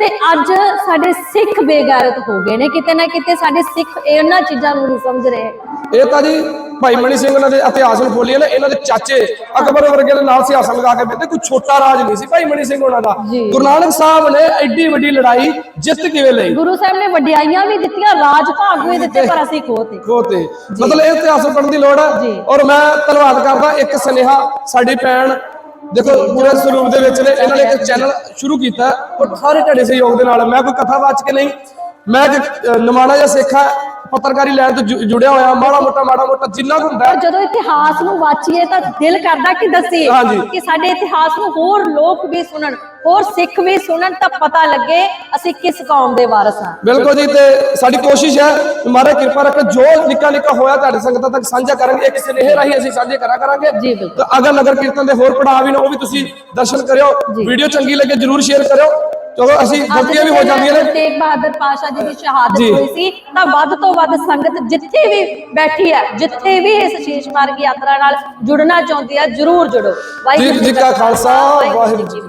ਤੇ ਅੱਜ ਸਾਡੇ ਸਿੱਖ ਬੇਗੈਰਤ ਹੋ ਗਏ ਨੇ ਕਿਤੇ ਨਾ ਕਿਤੇ ਸਾਡੇ ਸਿੱਖ ਇਹਨਾਂ ਚੀਜ਼ਾਂ ਨੂੰ ਨਹੀਂ ਸਮਝ ਰਹੇ। ਇਹ ਤਾਂ ਜੀ ਭਾਈ ਮਣੀ ਸਿੰਘ ਉਹਨਾਂ ਦੇ ਇਤਿਹਾਸ ਨੂੰ ਬੋਲੀਏ ਨਾ ਇਹਨਾਂ ਦੇ ਚਾਚੇ ਅਕਬਰ ਵਰਗੇ ਦੇ ਨਾਲ ਸਿਆਸਤ ਲਗਾ ਕੇ ਬੈਠੇ ਕੋਈ ਛੋਟਾ ਰਾਜ ਨਹੀਂ ਸੀ ਭਾਈ ਮਣੀ ਸਿੰਘ ਉਹਨਾਂ ਦਾ। ਗੁਰੂ ਨਾਨਕ ਸਾਹਿਬ ਨੇ ਐਡੀ ਵੱਡੀ ਲੜਾਈ ਜਿੱਤ ਕਿਵੇਂ ਲਈ? ਗੁਰੂ ਸਾਹਿਬ ਨੇ ਵਡਿਆਈਆਂ ਵੀ ਦਿੱਤੀਆਂ ਰਾਜ ਭਾਗ ਵੀ ਦਿੱਤੇ ਪਰ ਅਸੀਂ ਖੋਤੇ ਖੋ ਤੇ। ਮਤਲਬ ਇਹ ਇਤਿਹਾਸ ਨੂੰ ਪੜ੍ਹਨ ਦੀ ਲੋੜ ਹੈ। ਔਰ ਮੈਂ ਧੰਨਵਾਦ ਕਰਦਾ ਇੱਕ ਸੁਨੇਹਾ ਸਾਡੀ ਭੈਣ ਦੇਖੋ ਜਿਹੜੇ ਸਰੂਪ ਦੇ ਵਿੱਚ ਨੇ ਇਹਨਾਂ ਨੇ ਇੱਕ ਚੈਨਲ ਸ਼ੁਰੂ ਕੀਤਾ ਹੈ, ਔਰ ਸਾਰੇ ਤੁਹਾਡੇ ਸਹਿਯੋਗ ਦੇ ਨਾਲ ਮੈਂ ਕੋਈ ਕਥਾਵਾਚਕ ਨਹੀਂ ਮੈਂ ਇੱਕ ਨਿਮਾਣਾ ਜਿਹਾ ਸਿੱਖ ਪੱਤਰਕਾਰੀ ਲੈਣ ਤੋਂ ਜੁ- ਜੁੜਿਆ ਹੋਇਆ ਮਾੜਾ ਮੋਟਾ ਮਾੜਾ ਮੋਟਾ ਜਿੰਨਾ ਕੁ ਹੁੰਦਾ ਹੈ, ਪਰ ਜਦੋਂ ਇਤਿਹਾਸ ਨੂੰ ਵਾਚੀਏ ਤਾਂ ਦਿਲ ਕਰਦਾ ਕਿ ਦੱਸੀਏ। ਕਿ ਸਾਡੇ ਇਤਿਹਾਸ ਨੂੰ ਹੋਰ ਲੋਕ ਵੀ ਸੁਣਨ ਹੋਰ ਸਿੱਖ ਵੀ ਸੁਣਨ ਤਾਂ ਪਤਾ ਲੱਗੇ ਅਸੀਂ ਕਿਸ ਕੌਮ ਦੇ ਵਾਰਸ ਹਾਂ ਬਿਲਕੁਲ ਜੀ ਤੇ ਸਾਡੀ ਕੋਸ਼ਿਸ਼ ਹੈ ਮਹਾਰਾਜ ਕਿਰਪਾ ਰੱਖੇ ਜੋ ਨਿੱਕਾ ਨਿੱਕਾ ਹੋਇਆ ਤੁਹਾਡੇ ਸੰਗਤਾਂ ਤੱਕ ਸਾਂਝਾ ਕਰਾਂਗੇ ਇੱਕ ਸੁਨੇਹੇ ਰਾਹੀਂ ਅਸੀਂ ਸਾਂਝੇ ਕਰਾ ਕਰਾਂਗੇ ਜੀ, ਬਿਲਕੁਲ। ਤੇ ਅਗਰ ਨਗਰ ਕੀਰਤਨ ਦੇ ਹੋਰ ਪੜਾਅ ਵੀ ਨੇ ਉਹ ਵੀ ਤੁਸੀਂ ਦਰਸ਼ਨ ਕਰਿਓ। ਵੀਡੀਓ ਚੰਗੀ ਲੱਗੇ ਜਰੂਰ ਸ਼ੇਅਰ ਕਰਿਓ ਚਲੋ ਅਸੀਂ ਗਲਤੀਆਂ ਵੀ ਹੋ ਜਾਂਦੀਆਂ ਨੇ ਤੇਗ ਬਹਾਦਰ ਪਾਸ਼ਾ ਜੀ ਦੀ ਸ਼ਹਾਦਤ। ਹੋਈ ਸੀ ਤਾਂ ਵੱਧ ਤੋਂ ਵੱਧ ਸੰਗਤ ਜਿੱਥੇ ਵੀ ਬੈਠੀ ਹੈ ਜਿੱਥੇ ਵੀ ਇਸ ਸ਼ੀਸ਼ ਮਾਰਗ ਯਾਤਰਾ ਨਾਲ ਜੁੜਨਾ ਚਾਹੁੰਦੀ ਹੈ ਜਰੂਰ ਜੁੜੋ ਜੀ ਜੀ ਕਾ ਖਾਲਸਾ ਵਾਹਿਗੁਰੂ ਜੀ